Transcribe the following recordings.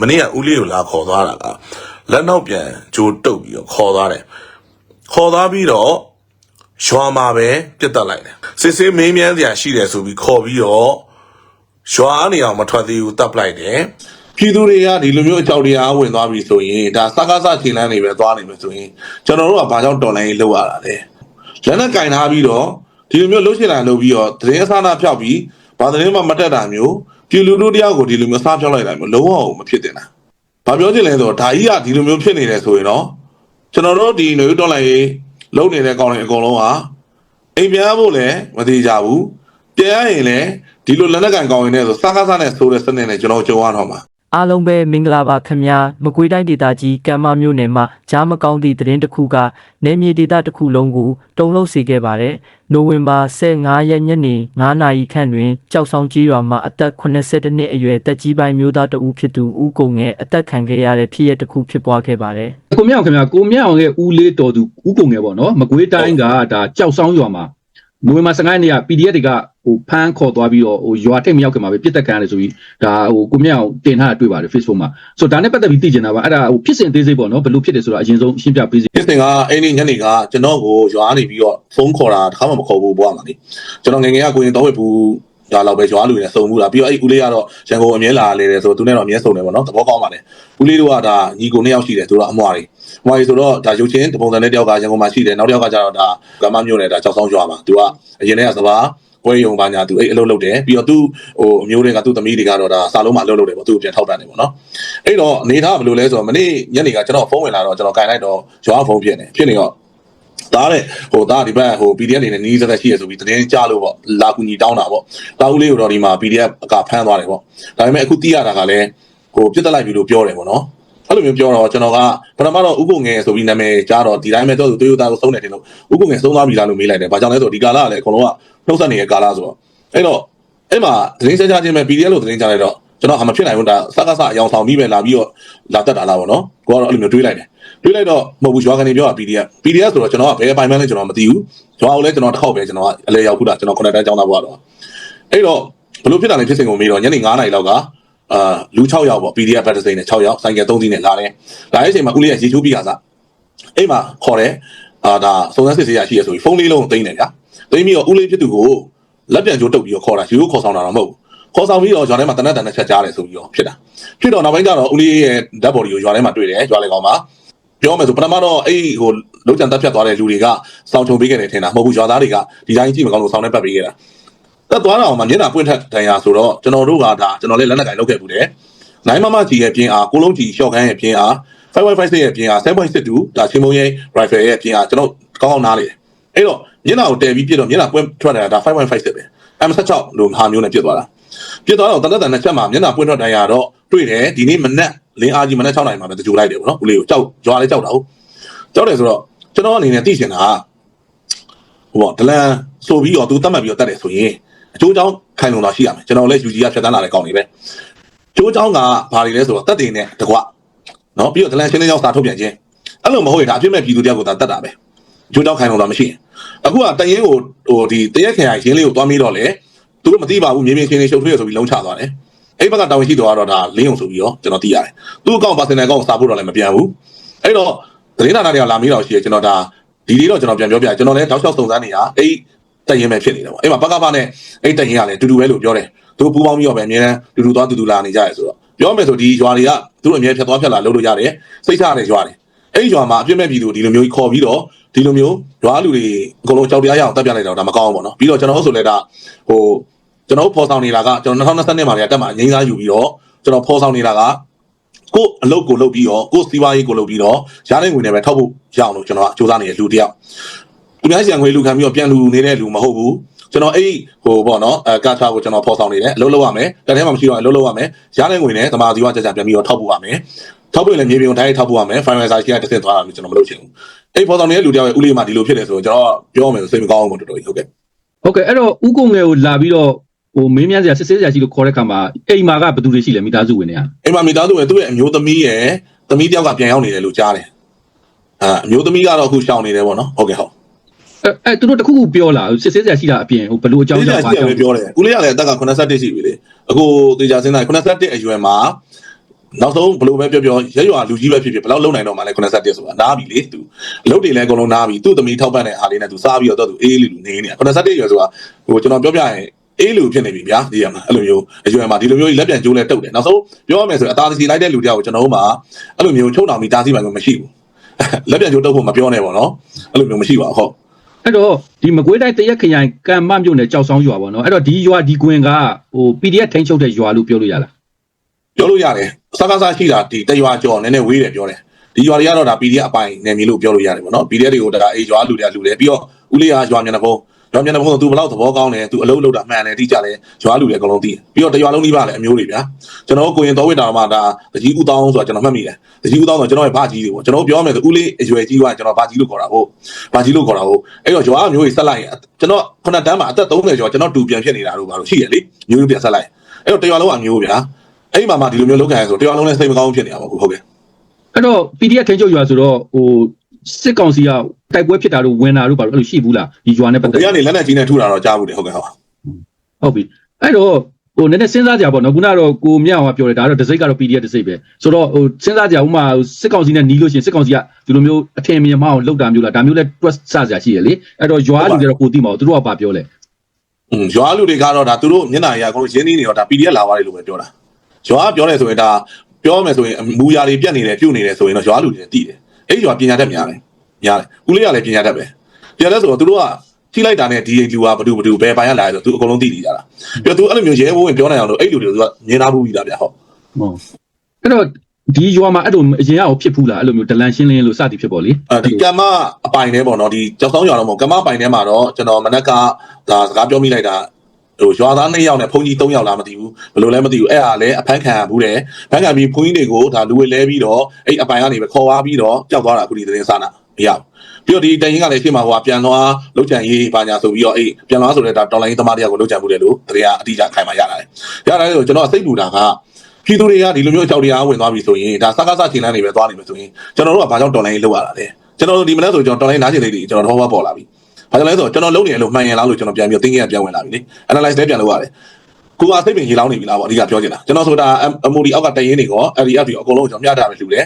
မနေ့ကဦးလေးကိုလာခေါ်သွားတာကလက်နောက်ပြန်ဂျိုးတုတ်ပြီးတော့ခေါ်သွားတယ်ခေါ်သွားပြီးတော့ရွာမှာပဲပြတ်တက်လိုက်တယ်စစ်စစ်မင်းမြန်းစရာရှိတယ်ဆိုပြီးခေါ်ပြီးတော့ရွာအနေအောင်မထွက်သေးဘူးတပ်ပလိုက်တယ်ပြည်သူတွေကဒီလိုမျိုးအကြောက်တရားဝင်သွားပြီဆိုရင်ဒါစကားစခြေလန်းနေပဲသွားနေမယ်ဆိုရင်ကျွန်တော်တို့ကဘာကြောင့်တော်လိုင်းလောက်ရတာလဲလက်နဲ့ကင်ထားပြီးတော့ဒီလိုမျိုးလှုပ်ရှင်လာလုပ်ပြီးတော့သတင်းအစားအနာဖျောက်ပြီးဘာသတင်းမှမတက်တာမျိုး ပြည်လူတို့တယောက်ကိုဒီလိုမျိုးစားဖျောက်လိုက်တာမျိုးလုံးဝမဖြစ်တင်တာ။ဘာပြောချင်လဲဆိုတော့ဒါကြီးကဒီလိုမျိုးဖြစ်နေတယ်ဆိုရင်တော့ကျွန်တော်တို့ဒီຫນွေဦးတော်လိုက်ရေးလုံနေတဲ့ကောင်တွေအကုန်လုံးဟာအိမ်ပြန်ဖို့လည်းမသေးကြဘူး။ပြန်ရရင်လည်းဒီလိုလက်နက်ကင်ကောင်တွေနဲ့ဆိုစားကားစားနဲ့ဆိုတဲ့စနစ်နဲ့ကျွန်တော်ကြုံရတော့မှာ အားလုံးပဲမင်္ဂလာပါခင်ဗျာမကွေးတိုင်းဒေသကြီးကံမမြို့နယ်မှာကြားမကောင်းသည့်သတင်းတစ်ခုကနေမြေဒေသတစ်ခုလုံးကိုတုံ့လှုပ်စေခဲ့ပါတယ်နိုဝင်ဘာ15ရက်ညနေ9နာရီခန့်တွင်ကြောက်ဆောင်ကြီးရွာမှာအသက်82နှစ်အရွယ်တက်ကြီးပိုင်းမျိုးသားတဦးဖြစ်သူဦးကုံငယ်အသက်ခံခဲ့ရတဲ့ဖြစ်ရပ်တစ်ခုဖြစ်ပွားခဲ့ပါတယ်ကိုမြောက်ခင်ဗျာကိုမြောက်ရဲ့ဦးလေးတော်သူဦးကုံငယ်ပေါ့နော်မကွေးတိုင်းကဒါကြောက်ဆောင်ရွာမှာ နိုဝင်ဘာ15ရက်နေ့က PDF တွေကဟိုဖမ်းခေါ်သွားပြီးတော့ဟိုရွာထိပ်မရောက်ခင်မှာပဲပြစ်တက်ခံရတယ်ဆိုပြီးဒါဟိုကိုမြောက်တင်ထားတာတွေ့ပါတယ် Facebook မှာဆိုတော့ဒါနဲ့ပတ်သက်ပြီးသိချင်တာပါအဲ့ဒါဟိုဖြစ်စဉ်သေးစိတ်ပေါ့နော်ဘယ်လိုဖြစ်တယ်ဆိုတာအရင်ဆုံးရှင်းပြပေးစေ။ဖြစ်စဉ်ကအဲ့ဒီညနေကကျွန်တော်ကိုရွာနေပြီးတော့ဖုန်းခေါ်တာတစ်ခါမှမခေါ်ဘူးဘွားမှာလေ။ကျွန်တော်ငယ်ငယ်ကကိုရင်တော့ဝက်ဘူး ရွာလောက်ပဲရွာလူတွေနဲ့စုံမှုလားပြီးတော့အဲ့ဦးလေးကတော့ရန်ကုန်အမြဲလာလေတယ်ဆိုတော့သူနဲ့တော့အမြဲစုံတယ်ပေါ့နော်သဘောကောင်းပါတယ်။ဦးလေးတို့ကဒါညီကိုနှစ်ယောက်ရှိတယ်သူတို့အမွားတွေ။အမွားတွေဆိုတော့ဒါရုပ်ချင်းတပုံစံနဲ့တယောက်ကရန်ကုန်မှာရှိတယ်နောက်တစ်ယောက်ကကျတော့ဒါကမ္မမျိုးနဲ့ဒါကြောက်ဆောင်ရွာမှာသူကအရင်တည်းကစပါးပွဲယုံပါညာသူအဲ့အလုပ်လုပ်တယ်ပြီးတော့သူ့ဟိုအမျိုးတွေကသူ့သမီးတွေကတော့ဒါစာလုံးမှာအလုပ်လုပ်တယ်ပေါ့သူ့ကိုပြန်ထောက်တန်းတယ်ပေါ့နော်အဲ့တော့အနေထားဘယ်လိုလဲဆိုတော့မနေ့ညနေကကျွန်တော်ဖုန်းဝင်လာတော့ကျွန်တော်ကင်လိုက်တော့ရွာဖုန်းဖြစ်နေဖြစ်နေတော့ ဒါတဲ့ဟိုဒါဒီဘက်ဟို PDF အနေနဲ့နီးစက်ရှိရဆိုပြီးသတင်းကြားလို့ပေါ့လာကူညီတောင်းတာပေါ့တာဦးလေးကိုတော့ဒီမှာ PDF အကဖမ်းသွားတယ်ပေါ့ဒါပေမဲ့အခုသိရတာကလည်းဟိုပြစ်တက်လိုက်ပြီလို့ပြောတယ်ပေါ့နော်အဲ့လိုမျိုးပြောတော့ကျွန်တော်ကပထမတော့ဥကုငယ်ဆိုပြီးနာမည်ကြားတော့ဒီတိုင်းပဲတော့သူတိုယိုတာကိုဆုံးတယ်တင်လို့ဥကုငယ်ဆုံးသွားပြီလားလို့မေးလိုက်တယ်။ဘာကြောင့်လဲဆိုတော့ဒီကာလကလည်းအကုန်လုံးကနှုတ်ဆက်နေတဲ့ကာလဆိုတော့အဲ့တော့အဲ့မှာသတင်းစကြားချင်းပဲ PDF လို့သတင်းကြားလိုက်တော့ကျွန်တော်အမဖြစ်နိုင်ဘူးဒါစကားစအယောင်ဆောင်ပြီးပဲလာပြီးတော့လာတက်တာလားပေါ့နော်။ကိုကတော့အဲ့လိုမျိုးတွေးလိုက်တယ်။ တွေးလိုက်တော့မဟုတ်ဘူးရွာကနေပြောတာ PDF PDF ဆိုတော့ကျွန်တော်ကဘယ်ပိုင်မှန်းလဲကျွန်တော်မသိဘူး။ရွာကိုလည်းကျွန်တော်တစ်ခေါက်ပဲကျွန်တော်ကအလဲရောက်ခုတာကျွန်တော်ခုနှစ်တန်းကျောင်းသားဘွားတော့အဲ့တော့ဘလို့ဖြစ်တာလဲဖြစ်စဉ်ကိုမေးတော့ညနေ9:00နာရီလောက်ကအာလူ6ယောက်ပေါ့ PDF ဘတ်တစ်စိမ့်နဲ့6ယောက်ဆိုင်ကယ်3စီးနဲ့လာတယ်။လာတဲ့အချိန်မှာဦးလေးကရေချိုးပြီးခါစားအဲ့မှာခေါ်တယ်အာဒါစုံစမ်းစစ်ဆေးရရှိရဆိုပြီးဖုန်းလေးလုံးကိုသိမ်းတယ်ဗျာ။သိမ်းပြီးတော့ဦးလေးဖြစ်သူကိုလက်ပြန်ကြိုးတုပ်ပြီးတော့ခေါ်တာရေချိုးခေါ်ဆောင်တာတော့မဟုတ်ဘူး။ခေါ်ဆောင်ပြီးတော့ရွာထဲမှာတနက်တန်နဲ့ချက်ကြားတယ်ဆိုပြီးတော့ဖြစ်တာ။ဖြစ်တော့နောက်ပိုင်းကျတော့ဦးလေးရဲ့ dead body ကိုရွာထဲမှာတွေ့တယ်ရွာလေကောင်မှာ ပြောမယ်ဆိုပထမတော့အဲ့ဟိုလုံးချန်တက်ဖြတ်သွားတဲ့လူတွေကစောင့်ချုံပေးခဲ့တယ်ထင်တာမဟုတ်ဘူးရွာသားတွေကဒီတိုင်းကြည့်မကောင်းလို့စောင့်နေပတ်ပေးခဲ့တာ။တက်သွားတော့မှမျက်နှာပွင့်ထက်တန်ရာဆိုတော့ကျွန်တော်တို့ကဒါကျွန်တော်လည်းလက်နက်ကင်လောက်ခဲ့ဘူးတယ်။နိုင်မမကြီးရဲ့ပြင်းအားကိုလုံးကြီးရှော့ခန်းရဲ့ပြင်းအား5.56ရဲ့ပြင်းအား7.62ဒါချင်းမုံရဲ့ rifle ရဲ့ပြင်းအားကျွန်တော်ကောင်းကောင်းနားလေတယ်။အဲ့တော့မျက်နှာကိုတည်ပြီးပြစ်တော့မျက်နှာပွင့်ထွက်နေတာဒါ5.56ပဲ M16 လို့ဟာမျိုးနဲ့ပြစ်သွားတာ။ ပြစ်သွားတော့တနက်တန်နဲ့ချက်မှာမျက်နှာပွင့်ထွက်တန်ရာတော့တွေ့တယ်ဒီနေ့မနက်လင်းအားကြီးမနက်6နာရီမှာပဲတကြိုလိုက်တယ်ဗောနော်ဦးလေးကိုကြောက်ကြွားလေးကြောက်တာဟုတ်ကြောက်တယ်ဆိုတော့ကျွန်တော်အနေနဲ့သိချင်တာကဟိုပေါ့ဒလန်ဆိုပြီးတော့သူတတ်မှတ်ပြီးတော့တတ်တယ်ဆိုရင်အကျိုးကြောင့်ခိုင်လုံတာရှိရမယ်ကျွန်တော်လည်း UG ကဖြတ်တန်းလာတဲ့ကောင်းနေပဲကျိုးကြောင့်ကဘာတွေလဲဆိုတော့တက်တင်နဲ့တကွနော်ပြီးတော့ဒလန်ရှင်းလင်းကြောင်းစာထုတ်ပြန်ခြင်းအဲ့လိုမဟုတ်ရင်ဒါအပြစ်မဲ့ပြည်သူတယောက်ကိုဒါတတ်တာပဲကျိုးကြောင့်ခိုင်လုံတာမရှိရင်အခုကတရင်ကိုဟိုဒီတရက်ခင်ရရင်းလေးကိုတွားမိတော့လေ သူတို့မသိပါဘူးမြေပြင်ချင်းလေးရှုပ်ထွေးရဆိုပြီးလုံးချသွားတယ်အဲ့ဘက်ကတာဝန်ရှိတော်ကတော့ဒါလင်းအောင်ဆိုပြီးတော့ကျွန်တော်သိရတယ်သူ့အကောင့် personal အကောင့်စာဖို့တော့လည်းမပြန်ဘူးအဲ့တော့သတင်းဌာနတွေကလာမေးတော့ရှိရကျွန်တော်ဒါဒီလေးတော့ကျွန်တော်ပြန်ပြောပြကျွန်တော်လည်းတောက်လျှောက်စုံစမ်းနေတာအဲ့တရင်ပဲဖြစ်နေတယ်ပေါ့အဲ့မှာပကပနဲ့အဲ့တရင်ကလည်းတူတူပဲလို့ပြောတယ်သူပူပေါင်းပြီးတော့ပဲအများအားတူတူသွားတူတူလာနေကြရဲဆိုတော့ပြောမယ်ဆိုဒီရွာတွေကသူတို့အများဖြတ်သွားဖြတ်လာလုပ်လို့ရတယ်စိတ်ချရတယ်ရွာတွေအဲ့ဒီရွာမှာအပြစ်မဲ့ပြည်သူဒီလိုမျိုးခေါ်ပြီးတော့ဒီလိုမျိုးရွာလူတွေအကုန်လုံးကြောက်တရားရအောင်တက်ပြလိုက်တော့ဒါမကောင်းဘူးပေါ့နော်ပြီးတော့ကျွန်တော်တို့ဆိုလဲဒါဟို ကျွန်တော်တို့ဖော်ဆောင်နေတာကကျွန်တော်2022မှာလည်းတက်မှာငိမ့်စားယူပြီးတော့ကျွန်တော်ဖော်ဆောင်နေတာကကိုအလုပ်ကိုလုပ်ပြီးတော့ကိုစီးပွားရေးကိုလုပ်ပြီးတော့ရတဲ့ငွေနဲ့ပဲထောက်ဖို့ရအောင်လို့ကျွန်တော်ကစူးစမ်းနေတဲ့လူတစ်ယောက်သူများစီကငွေလူခံပြီးတော့ပြန်လူနေတဲ့လူမဟုတ်ဘူးကျွန်တော်အဲ့ဟိုပေါ့နော်အဲကာချာကိုကျွန်တော်ဖော်ဆောင်နေတယ်အလုပ်လုပ်ရမယ်တက်ထဲမှာမရှိတော့အလုပ်လုပ်ရမယ်ရတဲ့ငွေနဲ့သမာဓိဝကြကြပြန်ပြီးတော့ထောက်ဖို့ရမယ်ထောက်ဖို့လည်းမြေပြင်တိုင်းထောက်ဖို့ရမယ် finalizer ရှိတဲ့တစ်ဆင့်သွားတာလို့ကျွန်တော်မလုပ်ချင်ဘူးအဲ့ဖော်ဆောင်နေတဲ့လူတစ်ယောက်ရဲ့ဥလေးမှာဒီလိုဖြစ်တယ်ဆိုတော့ကျွန်တော်ပြောမယ်ဆိုစိတ်မကောင်းဘူးပေါ့တော်တော်ကြီးဟုတ်ကဲ့ဟုတ်ကဲ့အဲ့တော့ဦးကုံငယ်ကိုလာပြီးတော့ ဟိုမင်းမြန်းစရာစစ်ဆေးစရာရှိလို့ခေါ်တဲ့ခါမှာအိမ်မှာကဘယ်သူတွေရှိလဲမိသားစုဝင်တွေကအိမ်မှာမိသားစုရဲ့သူ့ရဲ့အမျိုးသမီးရဲ့သမီးတယောက်ကပြန်ရောက်နေတယ်လို့ကြားတယ်အာအမျိုးသမီးကတော့အခုရှောင်နေတယ်ပေါ့နော်ဟုတ်ကဲ့ဟုတ်အဲအဲသူတို့တခုခုပြောလာစစ်ဆေးစရာရှိတာအပြင်ဟိုဘယ်လိုအကြောင်းဒီကြောကင့်ရှိတယ်ပဲပြောတယ်ဦးလေးကလည်းအသက်က81ရှိပြီလေအခုတေချာစင်းသား81အရွယ်မှာနောက်ဆုံးဘယ်လိုပဲပြောပြောရက်ရွာလူကြီးပဲဖြစ်ဖြစ်ဘယ်လောက်လုံနိုင်တော့မှလဲ81ဆိုတာနားပြီလေသူအလုပ်တွေလည်းအကုန်လုံးနားပြီသူ့သမီးထောက်ပံ့တဲ့အားလေးနဲ့သူစားပြီးတော့သူအေးလူလူနေနေတာ81ရွယ်ဆိုတာဟိုကျွန်တော်ပြောပြရင် အေးလူဖြစ်နေပြီဗျာဒီရမှာအဲ့လိုမျိုးအရွယ်မှာဒီလိုမျိုးလက်ပြန်ကျိုးလဲတုတ်တယ်နောက်ဆုံးပြောရမယ်ဆိုရင်အသားစီလိုက်တဲ့လူတယောက်ကိုကျွန်တော်တို့မှာအဲ့လိုမျိုးချုံတော်မီတားစီပိုင်ကိုမရှိဘူးလက်ပြန်ကျိုးတုတ်ဖို့မပြောနဲ့ပေါ့နော်အဲ့လိုမျိုးမရှိပါဘူးဟုတ်အဲ့တော့ဒီမကွေးတိုင်းတရက်ခရိုင်ကံမမြို့နယ်ကြောက်ဆောင်ရွာပေါ့နော်အဲ့တော့ဒီရွာဒီကွင်ကဟို PDF ထိန်းချုပ်တဲ့ရွာလို့ပြောလို့ရလားပြောလို့ရတယ်စကားစားရှိတာဒီတရွာကျော်နည်းနည်းဝေးတယ်ပြောတယ်ဒီရွာတွေကတော့ဒါ PDF အပိုင်နယ်မြေလို့ပြောလို့ရတယ်ပေါ့နော် PDF တွေကိုဒါအေးရွာလူတွေကလူတယ်ပြီးတော့ဦးလေးကရွာမျက်နှာဖုံး ရွာမျက်နှာဖုံးကသူဘယ်လောက်သဘောကောင်းတယ်သူအလုပ်လုပ်တာမှန်တယ်တိကျတယ်ရွာလူတွေအကုန်လုံးသိတယ်ပြီးတော့တရွာလုံးကြီးပါလေအမျိုးတွေဗျာကျွန်တော်ကိုရင်တော်ဝိတာမှာဒါတကြီးဦးတောင်းဆိုတာကျွန်တော်မှတ်မိတယ်တကြီးဦးတောင်းဆိုကျွန်တော်ရဲ့ဘာကြီးတွေပေါ့ကျွန်တော်ပြောမယ်ဆိုဦးလေးအရွယ်ကြီးကကျွန်တော်ဘာကြီးလို့ခေါ်တာဟုတ်ဘာကြီးလို့ခေါ်တာဟုတ်အဲ့တော့ရွာအမျိုးကြီးဆက်လိုက်ရင်ကျွန်တော်ခုနတန်းမှာအသက်30ကျော်ကျွန်တော်တူပြန်ဖြစ်နေတာလို့ပါလို့ရှိရလေမျိုးမျိုးပြန်ဆက်လိုက်အဲ့တော့တရွာလုံးအမျိုးဗျာအဲ့ဒီမှာမှဒီလိုမျိုးလောက်ခံရဆိုတရားလုံးနဲ့စိတ်မကောင်းဖြစ်နေတာပေါ့ဟုတ်ကဲ့အဲ့တော့ PDF ထိန်းချုပ်ရွာဆိုတော့ဟို စစ်ကောင်စီကတိုက်ပွဲဖြစ်တာတို့ဝင်တာတို့ဘာလို့အဲ့လိုရှိဘူးလားဒီရွာနဲ့ပတ်သက်ဒီကနေလက်နဲ့ကြီးနဲ့ထူတာတော့ကြားဘူးတယ်ဟုတ်ကဲ့ဟုတ်ဟုတ်ပြီအဲ့တော့ဟိုနည်းနည်းစဉ်းစားကြပါတော့နော်ခုနကတော့ကိုမြအောင်ကပြောတယ်ဒါကတော့ဒစိတ်ကတော့ PDF ဒစိတ်ပဲဆိုတော့ဟိုစဉ်းစားကြဥမာစစ်ကောင်စီနဲ့နီးလို့ရှိရင်စစ်ကောင်စီကဒီလိုမျိုးအထင်မြင်မအောင်လုပ်တာမျိုးလားဒါမျိုးလဲ trust စစရာရှိရလေအဲ့တော့ရွာလူတွေတော့ကိုသိမှာသူတို့ကဘာပြောလဲอืมရွာလူတွေကတော့ဒါသူတို့မျက်နှာရအကုန်လုံးရင်းနှီးနေတော့ဒါ PDF လာသွားတယ်လို့ပဲပြောတာရွာကပြောတယ်ဆိုရင်ဒါပြောမယ်ဆိုရင်မူရာတွေပြက်နေတယ်ပြုတ်နေတယ်ဆိုရင်တော့ရွာလူတွေတည်တယ် အဲ့ဒီရွာပညာတတ်များတယ်များတယ်ဦးလေးကလည်းပညာတတ်ပဲပညာတတ်ဆိုတော့သူတို့ကထိလိုက်တာနဲ့ဒီလူကဘဒူဘဒူဘယ်ပိုင်းကလာလဲဆိုသူအကုန်လုံးသိနေကြတာပြီးတော့သူအဲ့လိုမျိုးရဲဘိုးဝင်ပြောနိုင်အောင်လို့အဲ့လူတွေကိုသူကမြင်သားဘူးပြီးသားဗျဟုတ်ဟုတ်အဲ့တော့ဒီရွာမှာအဲ့လိုအရင်ကရောဖြစ်ဘူးလားအဲ့လိုမျိုးဒလန်ရှင်းလင်းလို့စသည်ဖြစ်ပေါ်လေအဲဒီကမ္မအပိုင်ထဲပေါ့နော်ဒီကြောက်ဆောင်ရွာတော့မဟုတ်ကမ္မအပိုင်ထဲမှာတော့ကျွန်တော်မနက်ကဒါစကားပြောမိလိုက်တာ ဟိုရွာသား2ယောက်နဲ့ဘုန်းကြီး3ယောက်လားမသိဘူးဘယ်လိုလဲမသိဘူးအဲ့ဟာလည်းအဖမ်းခံရဘူးတယ်ဖမ်းခံပြီးဘုန်းကြီးတွေကိုဒါလူဝဲလဲပြီးတော့အဲ့အပိုင်ကနေပဲခေါ်သွားပြီးတော့ကြောက်သွားတာအခုဒီသတင်းစာနာမရဘူးပြီးတော့ဒီတိုင်ရင်ကလည်းရှေ့မှာဟိုကပြန်သွားလောက်ချန်ရေးပါညာဆိုပြီးတော့အဲ့ပြန်သွားဆိုတဲ့ဒါတော်လိုင်းသမားတရားကိုလောက်ချန်မှုတယ်လို့တရားအတိအကျခိုင်မာရလာတယ်ရလာတယ်ဆိုကျွန်တော်စိတ်ပူတာကပြည်သူတွေကဒီလိုမျိုးကြောက်တရားဝင်သွားပြီဆိုရင်ဒါစကားစချိန်လန်းနေပဲသွားနေမယ်ဆိုရင်ကျွန်တော်တို့ကဘာကြောင့်တော်လိုင်းလောက်ရတာလဲကျွန်တော်တို့ဒီမနေ့ဆိုကျွန်တော်တော်လိုင်းနားကျင်လေးတွေကျွန်တော်တော့ပေါ်လာပြီ ဘာကြောင့်လဲဆိုတော့ကျွန်တော်လုံးနေလို့မှန်ရင်လားလို့ကျွန်တော်ပြန်ပြီးသိငယ်ပြန်ဝင်လာပြီလေ analyze လည်းပြန်လုပ်ရတယ်ကိုကစိတ်ပင်ရေလောင်းနေပြီလားပေါ့အဓိကပြောချင်တာကျွန်တော်ဆိုတာ MOD အောက်ကတရင်တွေကော LDF တွေအကုန်လုံးကျွန်တော်မျှတာပဲလှူတယ်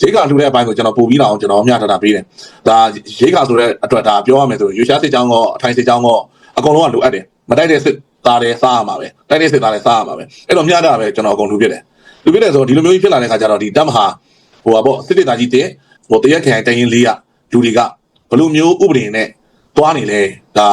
ရိတ်ကလှူတဲ့အပိုင်းကိုကျွန်တော်ပို့ပြီးတော့ကျွန်တော်မျှတာတာပေးတယ်ဒါရိတ်ကဆိုတဲ့အတွက်ဒါပြောရမယ်ဆိုရင်ရွှေရှားစစ်ကြောင်းကောအထိုင်စစ်ကြောင်းကောအကုန်လုံးကလိုအပ်တယ်မတိုက်တဲ့စစ်သားတယ်စားရမှာပဲတိုက်တဲ့စစ်သားတယ်စားရမှာပဲအဲ့တော့မျှတာပဲကျွန်တော်အကုန်လှူပြတယ်လှူပြတယ်ဆိုတော့ဒီလိုမျိုးကြီးဖြစ်လာတဲ့ခါကျတော့ဒီတပ်မဟာဟိုပါပေါ့စစ်တေသားကြီးတဲ့ဟိုတရက်ခံတရင်လေးကလူတွေကဘလိုမျိုးဥပဒေနဲ့ တွားနေလဲဒါ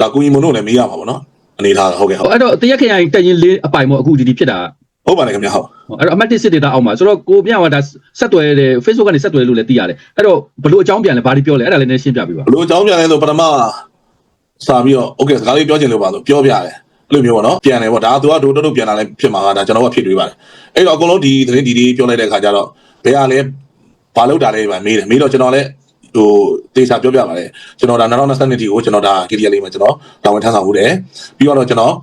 ဒါကိုကြီးမုံတို့လည်းမေးရမှာပေါ့နော်အနေထားဟုတ်ကဲ့ဟုတ်အဲ့တော့တရက်ခရိုင်တက်ရင်လေးအပိုင်ပေါ့အခုဒီဒီဖြစ်တာဟုတ်ပါတယ်ခင်ဗျာဟုတ်အဲ့တော့အမတ်တစ်စစ်ဒေတာအောက်မှာဆိုတော့ကိုမြအောင်ကဒါဆက်သွယ်တယ် Facebook ကနေဆက်သွယ်လို့လည်းသိရတယ်အဲ့တော့ဘလို့အကြောင်းပြန်လဲဘာတွေပြောလဲအဲ့ဒါလည်းနည်းရှင်းပြပေးပါဘလို့အကြောင်းပြန်လဲဆိုပထမစာပြီးတော့ okay စကားလေးပြောချင်လို့ပါဆိုပြောပြတယ်အဲ့လိုမျိုးပေါ့နော်ပြန်တယ်ပေါ့ဒါကသူကဒိုးတုတ်ပြန်လာလဲဖြစ်မှာကဒါကျွန်တော်ကဖြစ်တွေးပါတယ်အဲ့တော့အကုန်လုံးဒီသတင်းဒီဒီပြောလိုက်တဲ့အခါကျတော့ဘယ်ကလဲဘာလို့တာလဲပါမေးတယ်မေးတော့ကျွန်တော်လည်း ဟိုတေချာပြောပြပါတယ်ကျွန်တော်ဒါ2022တီကိုကျွန်တော်ဒါ KDL လေးမှာကျွန်တော်တာဝန်ထမ်းဆောင်မှုတယ်ပြီးတော့ကျွန်တော်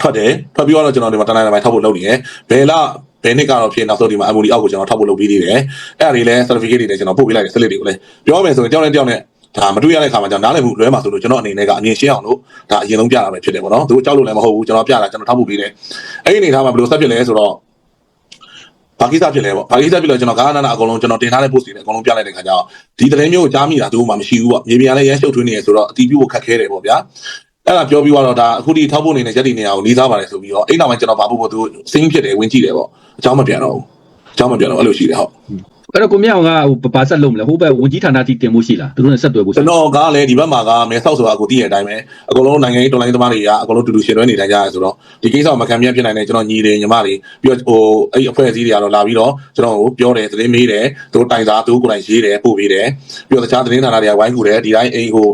ထွက်တယ်ထွက်ပြီးတော့ကျွန်တော်ဒီမှာတနင်္လာနေ့ထောက်ဖို့လုပ်နေတယ်ဘယ်လားဘယ်နှစ်ကတော့ဖြစ်နောက်ဆုံးဒီမှာ MOD အောက်ကိုကျွန်တော်ထောက်ဖို့လုပ်ပြီးသေးတယ်အဲ့ဒါတွေလည်း certificate တွေလည်းကျွန်တော်ပို့ပေးလိုက်တယ် slip တွေကိုလည်းပြောမယ်ဆိုရင်တယောက်နဲ့တယောက်နဲ့ဒါမတွေ့ရတဲ့ခါမှာကျွန်တော်နားလည်မှုလွဲမှာဆိုလို့ကျွန်တော်အနေနဲ့ကအမြင်ရှင်းအောင်လို့ဒါအရင်ဆုံးပြတာပဲဖြစ်တယ်ပေါ့နော်သူကြောက်လို့လည်းမဟုတ်ဘူးကျွန်တော်ပြတာကျွန်တော်ထောက်ဖို့ပေးတယ်အဲ့ဒီအနေထားမှာဘယ်လိုဆက်ဖြစ်လဲဆိုတော့ ဘာကိစ္စဖြစ်လဲပေါ့ဘာကိစ္စဖြစ်လဲကျွန်တော်ကာနာနာအကုန်လုံးကျွန်တော်တင်ထားတဲ့ post တွေလည်းအကုန်လုံးပြလိုက်တဲ့ခါကျတော့ဒီသတင်းမျိုးကိုကြားမိတာသူ့မှာမရှိဘူးပေါ့မြေပြင်ကလည်းရမ်းရှုပ်ထွေးနေရဆိုတော့အတီးပြုတ်ခက်ခဲတယ်ပေါ့ဗျာအဲ့ဒါပြောပြီးတော့ဒါအခုဒီထောက်ဖို့နေနဲ့ရက်ဒီနေရာကိုနေသားပါတယ်ဆိုပြီးတော့အဲ့နောက်ပိုင်းကျွန်တော်ဘာဖို့ဖို့သူစင်းဖြစ်တယ်ဝင်ကြည့်တယ်ပေါ့အเจ้าမပြန်တော့ဘူးအเจ้าမပြန်တော့အဲ့လိုရှိတယ်ဟုတ် အဲ့တော့ကိုမြအောင်ကဟိုဘာဆက်လုပ်မလဲဟိုဘက်ဝန်ကြီးဌာနတိတင်မှုရှိလားသူတို့နဲ့ဆက်သွယ်ဖို့ကျွန်တော်ကလည်းဒီဘက်မှာကမဲဆောက်ဆိုတာကိုသိရတဲ့အတိုင်းပဲအကုန်လုံးနိုင်ငံရေးတော်လိုင်းသမားတွေကအကုန်လုံးတူတူရှင်တွဲနေတိုင်းကြရဆိုတော့ဒီကိစ္စကိုမခံပြဖြစ်နိုင်တဲ့ကျွန်တော်ညီတွေညီမတွေပြီးတော့ဟိုအဲ့ဒီအဖွဲ့အစည်းတွေကတော့လာပြီးတော့ကျွန်တော်ကိုပြောတယ်သတင်းမေးတယ်သူတို့တိုင်စာသူတို့ကိုယ်တိုင်ရေးတယ်ပို့ပေးတယ်ပြီးတော့တခြားသတင်းဌာနတွေကဝိုင်းကူတယ်ဒီတိုင်းအိမ်ဟို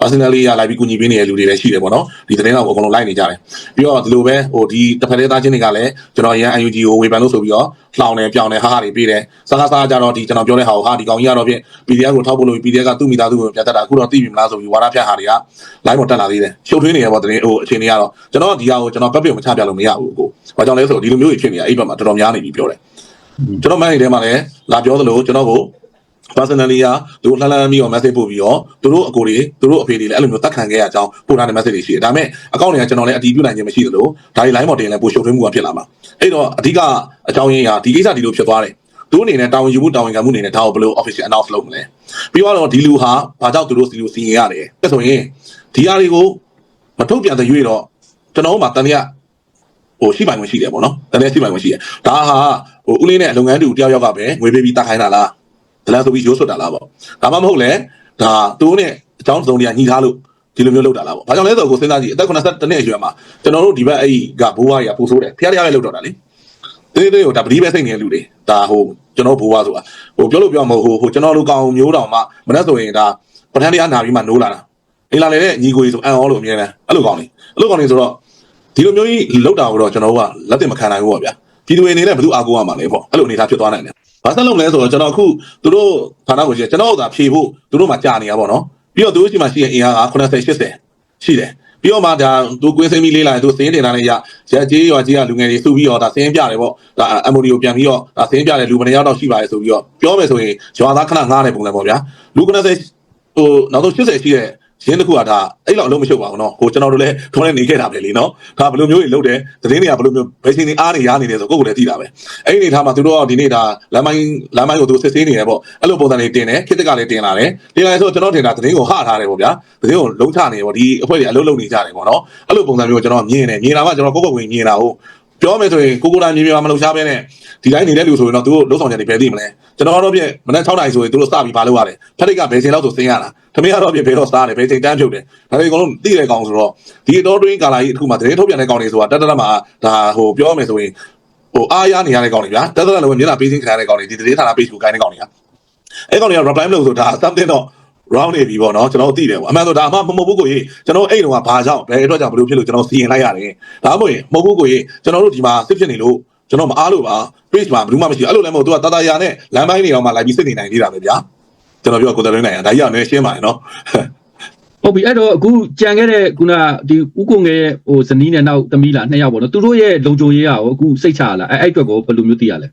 personally ရလိုက်ပြီးကူညီပေးနေတဲ့လူတွေလည်းရှိတယ်ပေါ့နော်ဒီသတင်းတော့အကုန်လုံးလိုက်နေကြတယ်ပြီးတော့ဒီလိုပဲဟိုဒီတစ်ဖက်သေးသားချင်းတွေကလည်းကျွန်တော်ရန် UNG ကိုဝေဖန်လို့ဆိုပြီးတော့လှောင်တယ်ပြောင်းတယ်ဟာဟာတွေပေးတယ်စကားစားကြတော့ဒီကျွန်တော်ပြောတဲ့ဟာကိုဟာဒီကောင်ကြီးကတော့ဖြင့် PDF ကိုထောက်ဖို့လို့ PDF ကသူ့မိသားစုကိုပြတ်တက်တာအခုတော့သိပြီမလားဆိုပြီးဝါဒဖြတ်ဟာတွေက line ပေါ်တက်လာသေးတယ်ရှုပ်ထွေးနေရပေါ့သတင်းဟိုအခြေအနေကတော့ကျွန်တော်ဒီဟာကိုကျွန်တော်ပတ်ပြမချပြလို့မရဘူးကိုဘာကြောင့်လဲဆိုတော့ဒီလိုမျိုးကြီးဖြစ်နေတာအဲ့ဘက်မှာတော်တော်များနေပြီပြောတယ်ကျွန်တော်မန်နေထဲမှာလည်းလာပြောသလိုကျွန်တော်ကို personally ကသူတို့လှမ်းလှမ်းပြီးတော့ message ပို့ပြီးတော့သူတို့အကိုတွေသူတို့အဖေတွေလည်းအဲ့လိုမျိုးတက်ခံခဲ့ရအကြောင်းပို့ထားတဲ့ message တွေရှိတယ်ဒါပေမဲ့အကောင့်တွေကကျွန်တော်လည်းအတည်ပြုနိုင်ခြင်းမရှိသလိုဒါဒီ line ပေါ်တင်လည်းပို့ရှုပ်ထွေးမှုကဖြစ်လာမှာအဲ့တော့အဓိကအကြောင်းရင်းကဒီကိစ္စဒီလိုဖြစ်သွားတယ်သူအနေနဲ့တာဝန်ယူမှုတာဝန်ခံမှုအနေနဲ့ဒါကိုဘယ်လို official announce လုပ်မလဲပြီးတော့ဒီလူဟာဘာကြောင့်သူတို့စီလိုစီရင်ရတယ်အဲ့ဆိုရင်ဒီအရာတွေကိုမထုတ်ပြန်တဲ့ရွေးတော့ကျွန်တော်တို့မှာတန်ရဟိုရှိပိုင်ဝင်ရှိတယ်ပေါ့နော်တန်ရရှိပိုင်ဝင်ရှိတယ်ဒါဟာဟိုဦးလေးနဲ့လုပ်ငန်းတူတယောက်ယောက်ကပဲငွေပေးပြီးတတ်ခိုင်းတာလား ဒလန်ဆိုပြီးရိုးဆွတ်တာလားပေါ့ဒါမှမဟုတ်လေဒါသူတို့နဲ့အကြောင်းစုံတွေကညီထားလို့ဒီလိုမျိုးလုပ်တာလားပေါ့ဘာကြောင့်လဲဆိုတော့ကိုစဉ်းစားကြည့်အသက်82နှစ်အရွယ်မှာကျွန်တော်တို့ဒီဘက်အဲ့ကဘိုးဘွားကြီးကပူဆိုးတယ်ဖျားဖျားပဲလုပ်တော့တာလေတေးသေးကိုဒါပတိပဲစိတ်နေတဲ့လူတွေဒါဟိုကျွန်တော်ဘိုးဘွားဆိုတာဟိုပြောလို့ပြောမဟုတ်ဟိုဟိုကျွန်တော်တို့ကောင်မျိုးတောင်မှမနေ့ဆိုရင်ဒါပဋ္ဌာန်းတရားနာပြီးမှနိုးလာတာနေလာလေတဲ့ညီကိုကြီးဆိုအန်အောလို့အမြဲတမ်းအဲ့လိုကောင်လေအဲ့လိုကောင်လေဆိုတော့ဒီလိုမျိုးကြီးလောက်တာကိုတော့ကျွန်တော်တို့ကလက်တင်မခံနိုင်ဘူးပေါ့ဗျာပြည်သူတွေအနေနဲ့ဘယ်သူအားကိုးရမှာလဲပေါ့အဲ့လိုအနေထားဖြစ်သွားနိုင်တယ် ဘာဆက်လုပ်လဲဆိုတော့ကျွန်တော်အခုသူတို့ဌာနကိုရှိကျွန်တော်တို့ကဖြေဖို့သူတို့မှကြာနေတာပေါ့နော်ပြီးတော့သူတို့ရှိမှရှိရဲ့အင်အားက80 80ရှိတယ်ပြီးတော့မှဒါသူကွင်းစိမ့်ပြီးလေးလာရင်သူစင်းတင်လာတဲ့ရရက်ကြီးရွာကြီးကလူငယ်တွေစုပြီးတော့ဒါစင်းပြတယ်ပေါ့ဒါ MOD ကိုပြန်ပြီးတော့ဒါစင်းပြတယ်လူမနေရောက်တော့ရှိပါတယ်ဆိုပြီးတော့ပြောမယ်ဆိုရင်ရွာသားခဏငားတဲ့ပုံစံပေါ့ဗျာလူ90ဟိုနောက်ဆုံး80ရှိတဲ့ ရင်းတစ်ခုကဒါအဲ့လောက်အလုံးမရှုပ်ပါဘူးနော်ကိုကျွန်တော်တို့လည်းထုံးနေနေခဲ့တာပဲလေနော်ဒါဘယ်လိုမျိုးတွေလုပ်တယ်သတင်းတွေကဘယ်လိုမျိုးဘယ်စီနေအားနေရနေတယ်ဆိုကိုယ့်ကိုယ်လည်းသိတာပဲအဲ့ဒီအနေထားမှာသူတို့ကဒီနေ့ဒါလမ်းမိုင်းလမ်းမိုင်းကိုသူစစ်ဆေးနေတယ်ပေါ့အဲ့လိုပုံစံတွေတင်တယ်ခေတ်တက်ကလည်းတင်လာတယ်တင်လာဆိုကျွန်တော်တင်တာသတင်းကိုဟထားတယ်ပေါ့ဗျာသတင်းကိုလုံးချနေပေါ့ဒီအဖွဲ့တွေအလုံးလုံးနေကြတယ်ပေါ့နော်အဲ့လိုပုံစံမျိုးကိုကျွန်တော်မြင်တယ်မြင်တာမှကျွန်တော်ကိုယ့်ကိုယ်ဝင်မြင်တာဟုတ်ပြောမယ်ဆိုရင်ကိုကိုယ်တိုင်မြင်မြင်မှမလုပ်ရှားပဲနဲ့ ဒီတိုင်းနေတဲ့လူဆိုရင်တော့သူတို့လုံးဆောင်ချက်တွေဘယ်သိမလဲကျွန်တော်တော့ပြည့်မနေ့6နာရီဆိုရင်သူတို့စပြီးဘာလုပ်ရလဲဖက်တိတ်ကဘယ်ချိန်လောက်ဆိုဆင်းရတာခမရတော့ပြည့်ဘယ်တော့စားတယ်ဘယ်ချိန်တန်းဖြုတ်တယ်ဒါတွေအကုန်လုံးသိတဲ့ကောင်ဆိုတော့ဒီတော့တွင်းကာလာကြီးအခုမှသတင်းထုတ်ပြန်တဲ့ကောင်တွေဆိုတာတတ်တတ်မှာဒါဟိုပြောမယ်ဆိုရင်ဟိုအားရနေရတဲ့ကောင်တွေဗျာတတ်တတ်လည်းမျက်နှာပေးခြင်းခံရတဲ့ကောင်တွေဒီသတင်းဌာန page ကိုကိုင်းတဲ့ကောင်တွေကအဲ့ကောင်တွေက reply မလုပ်ဆိုဒါ something တော့ round နေပြီပေါ့နော်ကျွန်တော်သိတယ်ပေါ့အမှန်ဆိုဒါအမှမဟုတ်ဘူးကိုကြီးကျွန်တော်အဲ့တုန်းကဘာကြောင့်ဘယ်အတွက်ကြောင့်ဘယ်လိုဖြစ်လို့ကျွန်တော်စီရင်လိုက်ရတယ်ဒါမှမဟုတ်ရင်မဟုတ်ဘူးကိုကြီးကျွန်တော်တို့ဒီမှာစစ်ဖြစ်နေလို့ ကျွန်တော်မအားလို့ပါ page မှာဘယ်သူမှမရှိအဲ့လိုလည်းမဟုတ်သူကတာတာယာနဲ့လမ်းပိုင်းတွေအောင်မှလိုက်ပြီးစစ်နေနိုင်နေတာပဲဗျာကျွန်တော်ပြောကိုယ်တော်နိုင်တာဒါကြီးအောင်လည်းရှင်းပါတယ်နော်ဟုတ်ပြီအဲ့တော့အခုကြံခဲ့တဲ့ခုနဒီဥကုငယ်ရဲ့ဟိုဇနီးနဲ့နောက်သမီးလားနှစ်ယောက်ပေါ့နော်သူတို့ရဲ့လုံခြုံရေးရောအခုစိတ်ချလားအဲ့အဲ့အတွက်ကိုဘယ်လိုမျိုးသိရလဲ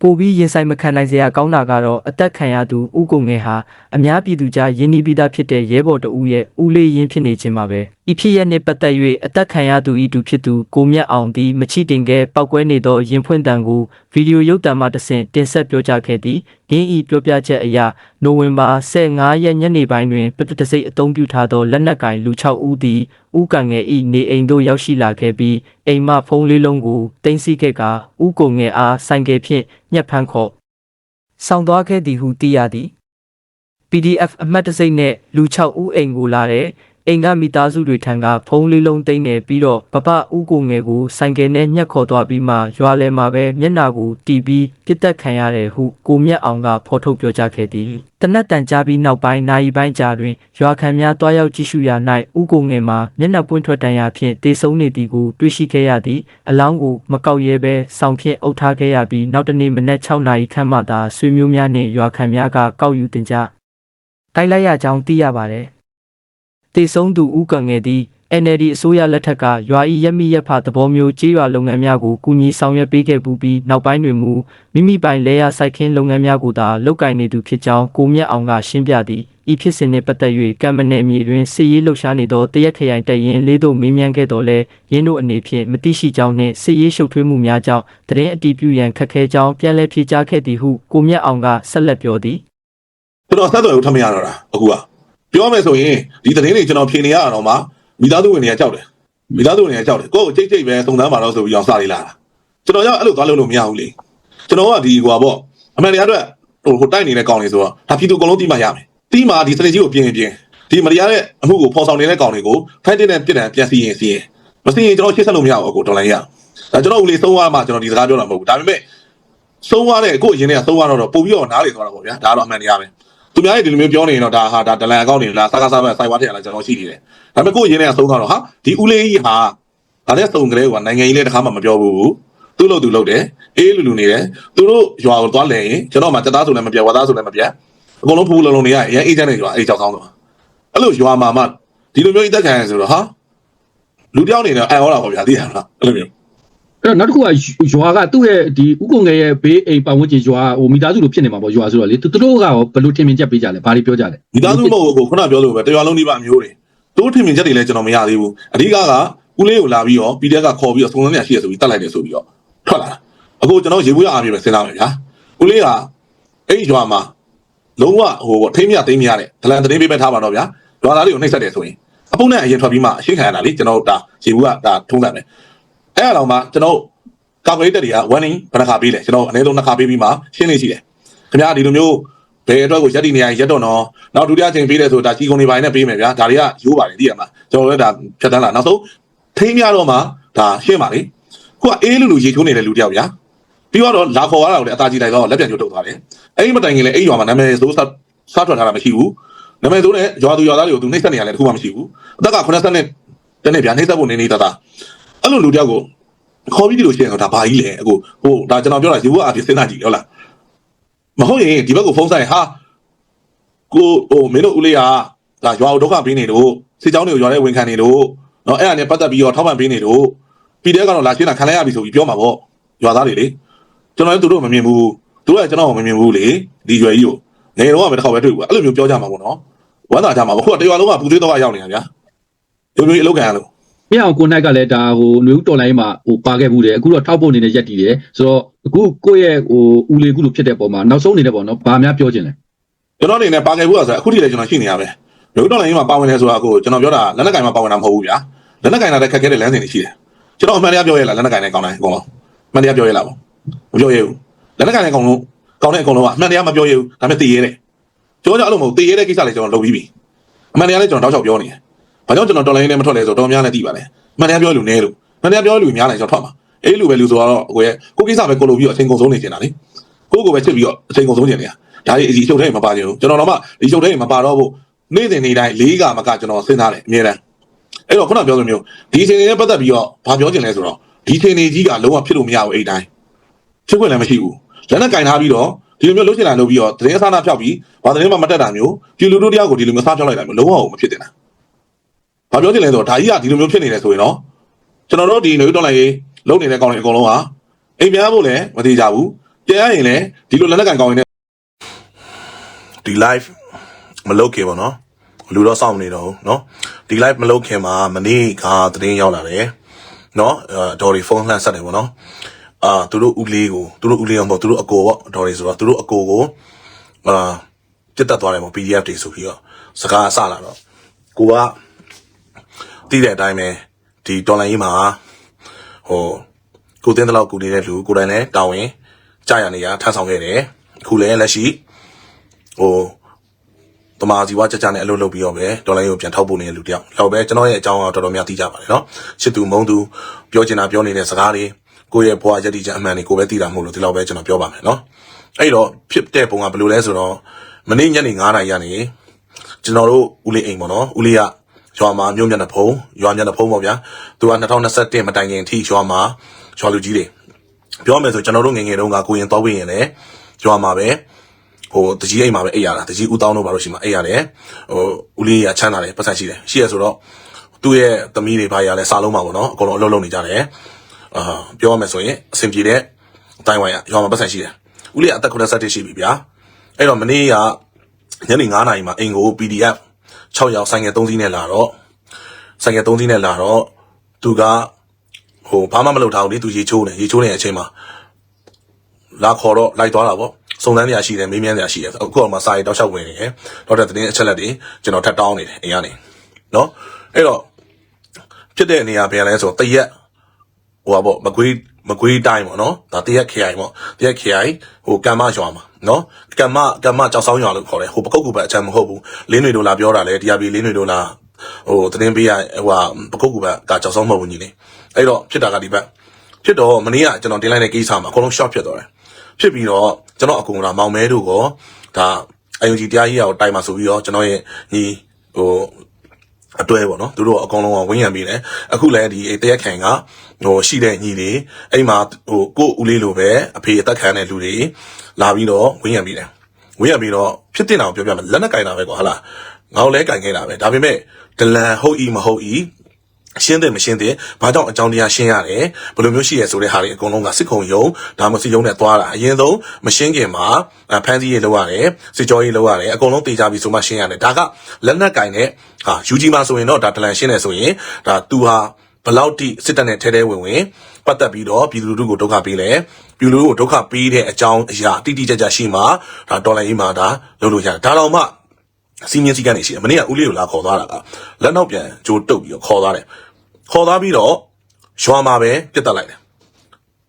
ပိုပြီးရင်ဆိုင်မခံနိုင်စရာကောင်းတာကတော့အသက်ခံရသူဥကုံငယ်ဟာအများပြည်သူကြားယဉ်နီးပြီးသားဖြစ်တဲ့ရဲဘော်တဦးရဲ့ဦးလေးရင်းဖြစ်နေခြင်းပါပဲ။ ဤဖြစ်ရက်နှင့်ပတ်သက်၍အသက်ခံရသူဤသူဖြစ်သူကိုမြတ်အောင်သည်မချိတင်ကဲပောက်ကွဲနေသောရင်ဖွင့်တံကိုဗီဒီယိုရုပ်သံမှတဆင့်တင်ဆက်ပြောကြားခဲ့သည်။ရင်းဤပြောပြချက်အရနိုဝင်ဘာ15ရက်ညနေပိုင်းတွင်ပတတစိတ်အုံပြုထားသောလက်နက်ကင်လူ6ဦးသည်ဥကန်ငယ်ဤနေအိမ်သို့ရောက်ရှိလာခဲ့ပြီးအိမ်မှဖုန်းလေးလုံးကိုတင်စီခဲ့ကဥကုံငယ်အားဆိုင်ကယ်ဖြင့်ညှက်ဖမ်းခေါ်ဆောင်သွားခဲ့သည်ဟုသိရသည် PDF အမှတ်တစိမ့်နဲ့လူ6ဦးအိမ်ကိုလာတဲ့ အိမ်ကမိသားစုတွေထံကဖုန်းလေးလုံးသိမ်းနေပြီးတော့ပပဦးကိုငယ်ကိုဆိုင်ကယ်နဲ့ညှက်ခေါ်သွားပြီးမှရွာလယ်မှာပဲမျက်နာကိုတီးပြီးပြစ်တက်ခံရတယ်ဟုကိုမြတ်အောင်ကဖော်ထုတ်ပြောကြားခဲ့သည်တနက်တန်ကြားပြီးနောက်ပိုင်းနိုင်ပိုင်းကြားတွင်ရွာခံများတွားရောက်ကြည့်ရှုရာ၌ဦးကိုငယ်မှာမျက်နှာပွင့်ထွက်တန်ရာဖြင့်တေဆုံးနေသည်ကိုတွေ့ရှိခဲ့ရသည်အလောင်းကိုမကောက်ရဲဘဲစောင်ဖြင့်အုပ်ထားခဲ့ရပြီးနောက်တနေ့မနက်6နာရီခန့်မှသာဆွေမျိုးများနှင့်ရွာခံများကကောက်ယူတင်ကြတိုက်လိုက်ရကြောင်းသိရပါတယ်။ တေဆုံးသူဦးကံငယ်သည် NLD အစိုးရလက်ထက်ကရွာဤရက်မိရက်ဖသဘောမျိုးကြေးရွာလုပ်ငန်းများကိုကူညီဆောင်ရွက်ပေးခဲ့ပူပြီးနောက်ပိုင်းတွင်မူမိမိပိုင်လဲရစိုက်ခင်းလုပ်ငန်းများကိုသာလုပ်ကိုင်နေသူဖြစ်ကြောင်းကိုမြတ်အောင်ကရှင်းပြသည်။ဤဖြစ်စဉ်နှင့်ပတ်သက်၍ကံမနယ်မြေတွင်စစ်ရေးလှုပ်ရှားနေသောတရက်ခရိုင်တပ်ရင်းလေးတို့မေးမြန်းခဲ့တော်လဲရင်းတို့အနေဖြင့်မတိရှိကြောင်းနှင့်စစ်ရေးရှုပ်ထွေးမှုများကြောင့်တရင်အတီးပြူရန်ခက်ခဲကြောင်းပြန်လည်ဖြေကြားခဲ့သည်ဟုကိုမြတ်အောင်ကဆက်လက်ပြောသည်ကျွန်တော်ဆက်သွယ်လို့ထမရတော့တာအခုက ပြောမယ်ဆိုရင်ဒီသတင်းတွေကျွန်တော်ဖြေနေရတော့မှမိသားစုဝင်တွေကကြောက်တယ်မိသားစုဝင်တွေကကြောက်တယ်ကိုယ့်ကိုကြိတ်ကြိတ်ပဲစုံစမ်းပါတော့ဆိုပြီးအောင်စလေးလာတာကျွန်တော်ရောက်အဲ့လိုသွားလို့လို့မရဘူးလေကျွန်တော်ကဒီကွာပေါ့အမှန်တရားအတွက်ဟိုဟိုတိုက်နေတဲ့ကောင်တွေဆိုတော့ဒါပြည်သူအကုန်လုံးတိမှရမယ်တိမှဒီစနစ်ကြီးကိုပြင်းရင်ပြင်းဒီမတရားတဲ့အမှုကိုဖော်ဆောင်နေတဲ့ကောင်တွေကိုဖိုက်တင်တဲ့ပြည်တံပြန်စီရင်စီရင်မစီရင်ကျွန်တော်ရှေ့ဆက်လို့မရဘူးအခုဒေါ်လာရဒါကျွန်တော်ဦးလေးသုံးရမှကျွန်တော်ဒီစကားပြောတာမဟုတ်ဘူးဒါပေမဲ့သုံးရတဲ့ကိုယ့်အရင်ကသုံးရတော့ပို့ပြီးတော့နားလေသွားတာပေါ့ဗျာဒါကတော့အမှန်တရားပဲ သူများတွေဒီလိုမျိုးပြောနေရင်တော့ဒါဟာဒါဒလန်အကောင့်တွေလားစကားစားပဲစိုက်ဝါထည့်ရလားကျွန်တော်ရှိနေတယ်ဒါပေမဲ့ကိုယ့်ရင်းနဲ့ဆုံးသွားတော့ဟာဒီဦးလေးကြီးဟာဒါနဲ့စုံကလေးကနိုင်ငံကြီးလည်းတစ်ခါမှမပြောဘူးသူ့လို့သူလုပ်တယ်အေးလူလူနေတယ်သူတို့ရွာကိုသွားလဲရင်ကျွန်တော်မှတက်သားဆိုလည်းမပြတ်ဝါသားဆိုလည်းမပြတ်အကုန်လုံးဖူးလုံးလုံးနေရအရင်အေးချမ်းနေရွာအေးကြောက်ကောင်းတော့အဲ့လိုရွာမှာမှဒီလိုမျိုးအသက်ခံရဆိုတော့ဟာလူတယောက်နေတော့အံ့ဩတာပေါ့ဗျာသိရမလားအဲ့လိုမျိုး အအဲ့တော့နောက်တစ်ခုကရွာကသူ့ရဲ့ဒီဥကုံငယ်ရဲ့ဘေးအိမ်ပတ်ဝန်းကျင်ရွာဟိုမိသားစုလိုဖြစ်နေမှာပေါ့ရွာဆိုတော့လေသူတို့ကရောဘယ်လိုထင်မြင်ချက်ပေးကြလဲဘာတွေပြောကြလဲမိသားစုမဟုတ်ဘူးခုနပြောလို့ပဲတရွာလုံးဒီပါမျိုးတွေသူတို့ထင်မြင်ချက်တွေလည်းကျွန်တော်မရသေးဘူးအဓိကကဦးလေးကိုလာပြီးတော့ PDF ကခေါ်ပြီးတော့စုံစမ်းနေရှိရဆိုပြီးတတ်လိုက်တယ်ဆိုပြီးတော့ထွက်လာတာအခုကျွန်တော်ရေဘူးရအားပြပဲစဉ်းစားမယ်ဗျာဦးလေးကအဲ့ဒီရွာမှာလုံးဝဟိုထိမ့်မြသိမ့်မြတဲ့ဒလန်သတင်းပေးပဲထားပါတော့ဗျာရွာသားတွေကိုနှိပ်စက်တယ်ဆိုရင်အပုံနဲ့အရင်ထွက်ပြီးမှအရှင်းခံရတာလေကျွန်တော်ဒါရေဘူးကဒါထုံးတယ်မယ် အဲ့အကောင်မှကျွန်တော်ကာကွယ်တက်တွေက warning ဘယ်နှခါပေးလဲကျွန်တော်အနည်းဆုံးနှစ်ခါပေးပြီးမှရှင်းနေရှိတယ်ခင်ဗျာဒီလိုမျိုးဘယ်အတွက်ကိုရက်တီနေရရက်တော့နော်နောက်ဒုတိယချိန်ပေးတယ်ဆိုတော့ဒါကြီးကုန်နေပိုင်းနဲ့ပေးမယ်ဗျာဒါတွေကရိုးပါတယ်သိရမှာကျွန်တော်လည်းဒါဖြတ်တန်းလာနောက်ဆုံးထိမ်းများတော့မှဒါရှင်းပါလေခုကအေးလူလူရေချိုးနေတဲ့လူတယောက်ဗျာပြီးတော့လာခေါ်ရတာကိုလည်းအသာကြီးလိုက်တော့လက်ပြန်ကျုပ်ထုတ်သွားတယ်အဲ့ဒီမတိုင်ခင်လည်းအဲ့ရွာမှာနာမည်ဆိုးစားစားထွက်ထားတာမရှိဘူးနာမည်ဆိုးနဲ့ရွာသူရွာသားတွေကိုသူနှိမ့်ဆက်နေရလဲတခုမှမရှိဘူးအသက်က80နဲ့တနေ့ဗျာနှိမ့်ဆက်ဖို့နေနေတာ အဲ့လိုလူတယောက်ကိုခေါ်ပြီးပြီလို့ရှိရင်ဒါဘာကြီးလဲအခုဟိုဒါကျွန်တော်ပြောတာရေဘွားအပြင်စဉ်းစားကြည့်ဟုတ်လားမဟုတ်ရင်ဒီဘက်ကိုဖုန်းဆိုင်ဟာကိုဟိုမင်းတို့ဦးလေးကဒါရွာဒုက္ခပေးနေလို့စစ်ကြောင်းတွေကိုရွာထဲဝင်ခံနေလို့နော်အဲ့ဒါနဲ့ပတ်သက်ပြီးတော့ထောက်ပံ့ပေးနေလို့ပြည်တဲကတော့လာရှင်းတာခံလိုက်ရပြီဆိုပြီးပြောမှာပေါ့ရွာသားတွေလေကျွန်တော်လည်းသူတို့မမြင်ဘူးသူတို့ကကျွန်တော်မမြင်ဘူးလေဒီရွယ်ကြီးကိုငယ်တော့ကပဲတစ်ခါပဲတွေ့ဘူးအဲ့လိုမျိုးပြောကြမှာပေါ့နော်ဝမ်းသာကြမှာပေါ့ခုကတရွာလုံးကပူသေးတော့ရောက်နေတာဗျာဒီလိုမျိုးအလုပ်ခံရလို့ မြေအောင်ကိုနိုင်ကလည်းဒါဟိုຫນွေဦးတော်လိုင်းမှာဟိုပါခဲ့ဘူးတယ်အခုတော့ထောက်ဖို့အနေနဲ့ရက်တည်တယ်ဆိုတော့အခုကိုယ့်ရဲ့ဟိုဦးလေးခုလိုဖြစ်တဲ့ပုံမှာနောက်ဆုံးအနေနဲ့ပေါ့နော်ဘာများပြောချင်လဲကျွန်တော်အနေနဲ့ပါခဲ့ဘူးဆိုတော့အခုထိလည်းကျွန်တော်ရှိနေရပဲလူတော်လည်းမှာပါဝင်နေဆိုတာကိုကျွန်တော်ပြောတာလက်နက်ကင်မှာပါဝင်တာမဟုတ်ဘူးဗျာလက်နက်ကင်လာတဲ့ခက်ခဲတဲ့လမ်းစဉ်တွေရှိတယ်ကျွန်တော်အမှန်တရားပြောရလားလက်နက်ကင်နဲ့ကောင်းတိုင်းအကုန်လုံးအမှန်တရားပြောရလားပေါ့မပြောရဘူးလက်နက်ကင်နဲ့ကောင်းလုံးကောင်းတဲ့အကုန်လုံးကအမှန်တရားမပြောရဘူးဒါပေမဲ့တည်ရဲတယ်ကျွန်တော်ကြောင့်အဲ့လိုမဟုတ်တည်ရဲတဲ့ကိစ္စလေးကျွန်တော်လုပ်ပြီးပြီအမှန်တရားလေးကျွန်တော်တောက်ချောက်ပြောနေတယ် ဘာကြောင့်ကျွန်တော်တော်လိုင်းနဲ့မထွက်လဲဆိုတော့တော်များနဲ့တည်ပါလေအမှန်တရားပြောလို့နဲလို့အမှန်တရားပြောလို့များလိုက်ကျွန်တော်ထွက်မှာအေးလူပဲလူဆိုတော့ကိုရဲ့ကိုကိစ္စပဲကိုလိုပြီးတော့အချိန်ကုန်ဆုံးနေချင်တာလေကိုကိုပဲချစ်ပြီးတော့အချိန်ကုန်ဆုံးချင်နေတာဒါကြီးအစီအချုပ်ထဲမပါချင်ဘူးကျွန်တော်တော့မှဒီချုပ်ထဲမပါတော့ဘူးနေ့စဉ်နေ့တိုင်းလေးကမကကျွန်တော်စဉ်းစားတယ်အမြဲတမ်းအဲ့တော့ခုနပြောလိုမျိုးဒီအချိန်လေးနဲ့ပတ်သက်ပြီးတော့ဘာပြောချင်လဲဆိုတော့ဒီအချိန်လေးကြီးကလုံးဝဖြစ်လို့မရဘူးအဲ့တိုင်းဖြစ်ခွင့်လည်းမရှိဘူးလက်နဲ့ကင်ထားပြီးတော့ဒီလိုမျိုးလှုပ်ရှင်လာလုပ်ပြီးတော့သတင်းအစားအနာဖြောက်ပြီးဘာသတင်းမှမတက်တာမျိုးပြည်လူတို့တယောက်ကိုဒီလိုမျိုးစားဖြောက်လိုက်တာမျိုးလုံးဝမဖြစ်တင်တာ ။ဘာပြောချင်လဲဆိုတော့ဒါကြီးကဒီလိုမျိုးဖြစ်နေတယ်ဆိုရင်တော့ကျွန်တော်တို့ဒီနွေတော်လိုက်ရေးလုံနေတဲ့ကောင်တွေအကုန်လုံးဟာအိမ်ပြန်ဖို့လည်းမသေးကြဘူး။ပြန်ရရင်လည်းဒီလိုလက်လက်ကန်ကောင်တွေနဲ့ဒီ live မလုပ်ခင်ပေါ့နော်။လူတော့စောင့်နေတော့ဘူးနော်။ဒီ live မလုပ်ခင်မှာမနေ့ကသတင်းရောက်လာတယ်။နော်အတော်ဒီဖုန်းလှမ်းဆက်တယ်ပေါ့နော်။အာသူတို့ဦးလေးကိုသူတို့ဦးလေးအောင်ပေါ့သူတို့အကိုပေါ့အတော်ဒီဆိုတော့သူတို့အကိုကိုအာပြတ်တက်သွားတယ်ပေါ့ PDF တွေဆိုပြီးတော့စကားအဆလာတော့ကိုက သိတဲ့အတိုင်းပဲဒီတော်လန်ကြီးမှာဟိုကိုတင်းတလောက်ကူနေတဲ့လူကိုတိုင်လည်းတာဝန်ကြာရနေရထမ်းဆောင်ခဲ့တယ်အခုလည်းလက်ရှိဟိုတမာစီဝါကြကြနဲ့အလုပ်လုပ်ပြီးတော့ပဲဒေါ်လာကိုပြန်ထောက်ပို့နေတဲ့လူတယောက်လောက်ပဲကျွန်တော်ရဲ့အကြောင်းအရတော်တော်များသိကြပါတယ်နော်ချစ်သူမုန်းသူပြောချင်တာပြောနေတဲ့စကားတွေကိုယ့်ရဲ့ဘဝရည်တည်ချက်အမှန်တွေကိုပဲသိတာမဟုတ်လို့ဒီလောက်ပဲကျွန်တော်ပြောပါမယ်နော်အဲ့တော့ဖြစ်တဲ့ပုံကဘယ်လိုလဲဆိုတော့မနေ့ညနေ9:00နာရီကနေကျွန်တော်တို့ဦးလေးအိမ်ပေါ့နော်ဦးလေးက ရွာမှာမြို့မျက်နှာဖုံးရွာမျက်နှာဖုံးပေါ့ဗျာသူက2021မတိုင်ခင်အထိရွာမှာရွာလူကြီးတွေပြောမယ်ဆိုကျွန်တော်တို့ငယ်ငယ်တုန်းကကိုရင်သွားဝင်ရင်လည်းရွာမှာပဲဟိုတကြီးအိမ်မှာပဲအိပ်ရတာတကြီးဦးတောင်းတို့ဘာလို့ရှိမှအိပ်ရတယ်ဟိုဦးလေးရချမ်းသာတယ်ပတ်သက်ရှိတယ်ရှိရဆိုတော့သူ့ရဲ့သမီးတွေဘာရလဲစာလုံးမှာပေါ့နော်အကုန်လုံးအလုပ်လုပ်နေကြတယ်အာပြောရမယ်ဆိုရင်အဆင်ပြေတဲ့အတိုင်းဝိုင်းရရွာမှာပတ်သက်ရှိတယ်ဦးလေးကအသက်87ရှိပြီဗျာအဲ့တော့မနေ့ကညနေ9:00နာရီမှာအိမ်ကို PDF 6ရောက်ဆိုင်ငယ်3စီးနဲ့လာတော့ဆိုင်ငယ်3စီးနဲ့လာတော့သူကဟိုဘာမှမလုပ်ထားဘူးလေသူရေချိုးနေရေချိုးနေတဲ့အချိန်မှာလာခေါ်တော့လိုက်သွားတာပေါ့စုံစမ်းနေရရှိတယ်မေးမြန်းနေရရှိတယ်အခုတော့မှစာရီတောက်လျှောက်ဝင်နေတယ်တော့တဲ့တင်းအချက်လက်တွေကျွန်တော်ထပ်တောင်းနေတယ်အိမ်ကနေနော်အဲ့တော့ဖြစ်တဲ့နေရာပြန်လဲဆိုတော့တရက်ဟိုပါပေါ့မကွေး မကွေးတိုင်းပေါ့နော်ဒါတရက်ခရိုင်ပေါ့တရက်ခရိုင်ဟိုကမ္မရွာမှာနော်ကမ္မကမ္မကြောက်ဆောင်ရွာလို့ခေါ်တယ်ဟိုပကုတ်ကူပဲအချမ်းမဟုတ်ဘူးလင်းတွေတို့လာပြောတာလေတရားပြီးလင်းတွေတို့လာဟိုတင်းပေးရဟိုဟာပကုတ်ကူပဲဒါကြောက်ဆောင်မဟုတ်ဘူးညီလေးအဲ့တော့ဖြစ်တာကဒီဘက်ဖြစ်တော့မနေ့ကကျွန်တော်တင်လိုက်တဲ့ကိစ္စမှာအကုန်လုံး short ဖြစ်သွားတယ်ဖြစ်ပြီးတော့ကျွန်တော်အကူကမောင်မဲတို့ကောဒါအယုံကြည်တရားကြီးကိုတိုင်မှာဆိုပြီးတော့ကျွန်တော်ရဲ့ညီဟို အတွဲပေါ့နော်သူတို့အကောင်လုံးကဝင်းရံပြီးတယ်အခုလည်းဒီတရက်ခံကဟိုရှိတဲ့ညီတွေအဲ့မှာဟိုကို့ဦးလေးလိုပဲအဖေအသက်ခံတဲ့လူတွေလာပြီးတော့ဝင်းရံပြီးတယ်ဝင်းရံပြီးတော့ဖြစ်တင်တာကိုပြောပြမယ်လက်နဲ့ကင်တာပဲကွာဟုတ်လားငါတို့လည်းကင်ခဲ့တာပဲဒါပေမဲ့ဒလန်ဟုတ်ဤမဟုတ်ဤ ရှင်းတယ်မရှင်းတယ်ဘာကြောင့်အကြောင်းတရားရှင်းရတယ်ဘယ်လိုမျိုးရှိရဆိုတဲ့ဟာတွေအကုန်လုံးကစစ်ခုံယုံဒါမှစစ်ယုံနဲ့သွားတာအရင်ဆုံးမရှင်းခင်မှာအဖမ်းဆီးရေးလုပ်ရတယ်စစ်ကြောရေးလုပ်ရတယ်အကုန်လုံးတေချာပြီးဆိုမှရှင်းရတယ်ဒါကလက်နက်ကင်တဲ့ဟာယူဂျီမှာဆိုရင်တော့ဒါဒလန်ရှင်းတယ်ဆိုရင်ဒါသူဟာဘလောက်တိစစ်တပ်နဲ့ထဲထဲဝင်ဝင်ပတ်သက်ပြီးတော့ပြည်သူလူထုကိုဒုက္ခပေးလဲပြည်သူလူထုကိုဒုက္ခပေးတဲ့အကြောင်းအရာတိတိကျကျရှိမှဒါဒေါ်လာရေးမှာဒါလုပ်လို့ရတယ်ဒါတော့မှစီမင်းစည်းကမ်းနေရှိတယ်မနေ့ကဦးလေးကိုလာခေါ်သွားတာကလက်နောက်ပြန်ဂျိုးတုတ်ပြီးတော့ခေါ်သွားတယ် ခေါ်သွားပြီးတော့ရွာမှာပဲပြစ်တက်လိုက်တယ်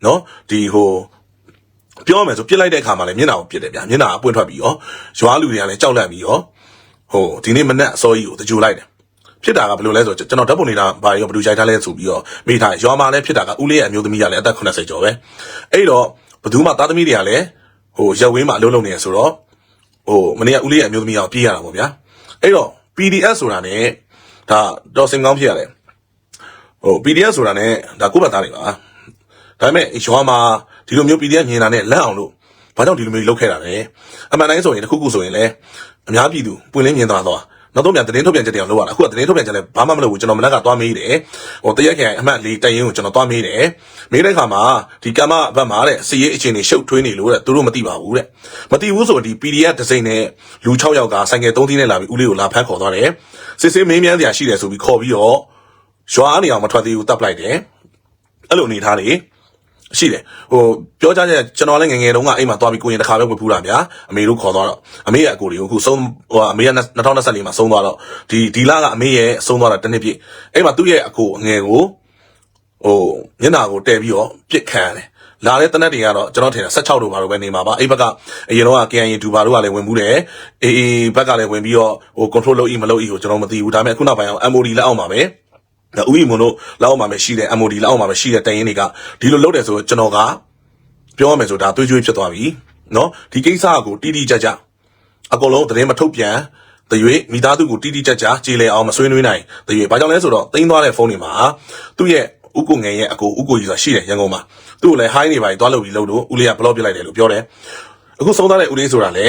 နော်ဒီဟိုပြောမယ်ဆိုပြစ်လိုက်တဲ့အခါမှာလည်းမျက်နှာကိုပြစ်တယ်ဗျာမျက်နှာအပွင့်ထွက်ပြီးရောရွာလူတွေကလည်းကြောက်လန့်ပြီးရောဟိုဒီနေ့မနက်အစောကြီးကိုတကြိုလိုက်တယ်ဖြစ်တာကဘယ်လိုလဲဆိုတော့ကျွန်တော်ဓာတ်ပုံနေတာဘာရောဘယ်လိုခြိုက်ထားလဲဆိုပြီးတော့မိထားရွာမှာလည်းဖြစ်တာကဦးလေးရဲ့အမျိုးသမီးကလည်းအသက်80ကျော်ပဲအဲ့တော့ဘယ်သူမှသားသမီးတွေကလည်းဟိုရက်ဝင်းမှာအလုပ်လုပ်နေရဆိုတော့ဟိုမနေ့ကဦးလေးရဲ့အမျိုးသမီးကပြေးရတာပေါ့ဗျာအဲ့တော့ PDF ဆိုတာ ਨੇ ဒါတော့စင်ကောင်းဖြစ်ရတယ် ဟို PDF ဆိုတာ ਨੇ ဒါကိုယ့်ဘက်သားတွေပါဒါပေမဲ့ရွာမှာဒီလိုမျိုး PDF မြင်တာ ਨੇ လက်အောင်လို့ဘာကြောင့်ဒီလိုမျိုးလုပ်ခဲ့တာလဲအမှန်တိုင်းဆိုရင်တစ်ခုခုဆိုရင်လည်းအများပြည်သူပွင့်လင်းမြင်သွားတော့နောက်တော့ပြန်သတင်းထုတ်ပြန်ချက်တရားလုပ်ရတာအခုကသတင်းထုတ်ပြန်ချက်လည်းဘာမှမလုပ်ဘူးကျွန်တော်မနက်ကသွားမေးတယ်ဟိုတရက်ခင်အမှတ်လေးတိုင်ရင်ကိုကျွန်တော်သွားမေးတယ်မေးတဲ့အခါမှာဒီကမ္မဘက်မှာတဲ့စီရေးအခြေအနေရှုပ်ထွေးနေလို့တဲ့သူတို့မသိပါဘူးတဲ့မသိဘူးဆိုရင်ဒီ PDF ဒစိမ့်နဲ့လူ6ယောက်ကဆိုင်ကယ်3သီးနဲ့လာပြီးဦးလေးကိုလာဖမ်းခေါ်သွားတယ်စစ်စစ်မင်းမြန်းစရာရှိတယ်ဆိုပြီးခေါ်ပြီးတော့ ရွာအနေအောင်မထွက်သေးဘူးတပ်လိုက်တယ်အဲ့လိုအနေထားလေရှိတယ်ဟိုပြောကြတဲ့ကျွန်တော်လည်းငယ်ငယ်တုန်းကအိမ်မှာသွားပြီးကိုရင်တစ်ခါပဲဝတ်ဖူးတာဗျာအမေတို့ခေါ်သွားတော့အမေရဲ့အကိုတွေကိုအခုဆုံးဟိုအမေက2024မှာဆုံးသွားတော့ဒီဒီလကအမေရဲ့ဆုံးသွားတာတစ်နှစ်ပြည့်အဲ့မှာသူ့ရဲ့အကိုအငယ်ကိုဟိုမျက်နှာကိုတဲပြီးတော့ပြစ်ခံရတယ်လာတဲ့တနက်တွေကတော့ကျွန်တော်ထင်တာ16တို့ဘာလို့ပဲနေမှာပါအဲ့ဘက်ကအရင်တော့ KNY ဒူဘာတို့ကလည်းဝင်မှုတယ်အေးအေးဘက်ကလည်းဝင်ပြီးတော့ဟို control လုပ် ਈ မလုပ် ਈ ကိုကျွန်တော်မသိဘူးဒါပေမဲ့ခုနောက်ပိုင်းအောင် MOD လက်အောက်မှာပဲဒါ ဥယျာဉ်မွန်တို့လောက်အောင်မှာပဲရှိတယ် MOD လောက်အောင်မှာပဲရှိတယ်တိုင်ရင်တွေကဒီလိုလုပ်တယ်ဆိုတော့ကျွန်တော်ကပြောရမယ်ဆိုဒါသွေးကြွေးဖြစ်သွားပြီနော်ဒီကိစ္စကိုတိတိကျကျအကုန်လုံးသတင်းမထုတ်ပြန်တရွေမိသားစုကိုတိတိကျကျကြေလည်အောင်မဆွေးနွေးနိုင်တရွေဘာကြောင့်လဲဆိုတော့တင်းသွားတဲ့ဖုန်းတွေမှာသူ့ရဲ့ဥက္ကိုငယ်ရဲ့အကိုဥက္ကိုကြီးဆိုတာရှိတယ်ရန်ကုန်မှာသူ့ကိုလည်းဟိုင်းနေပါပြီးသွားလုပ်ပြီးလုပ်လို့ဦးလေးကဘလော့ပြလိုက်တယ်လို့ပြောတယ်အခုဆုံးသွားတဲ့ဦးလေးဆိုတာလေ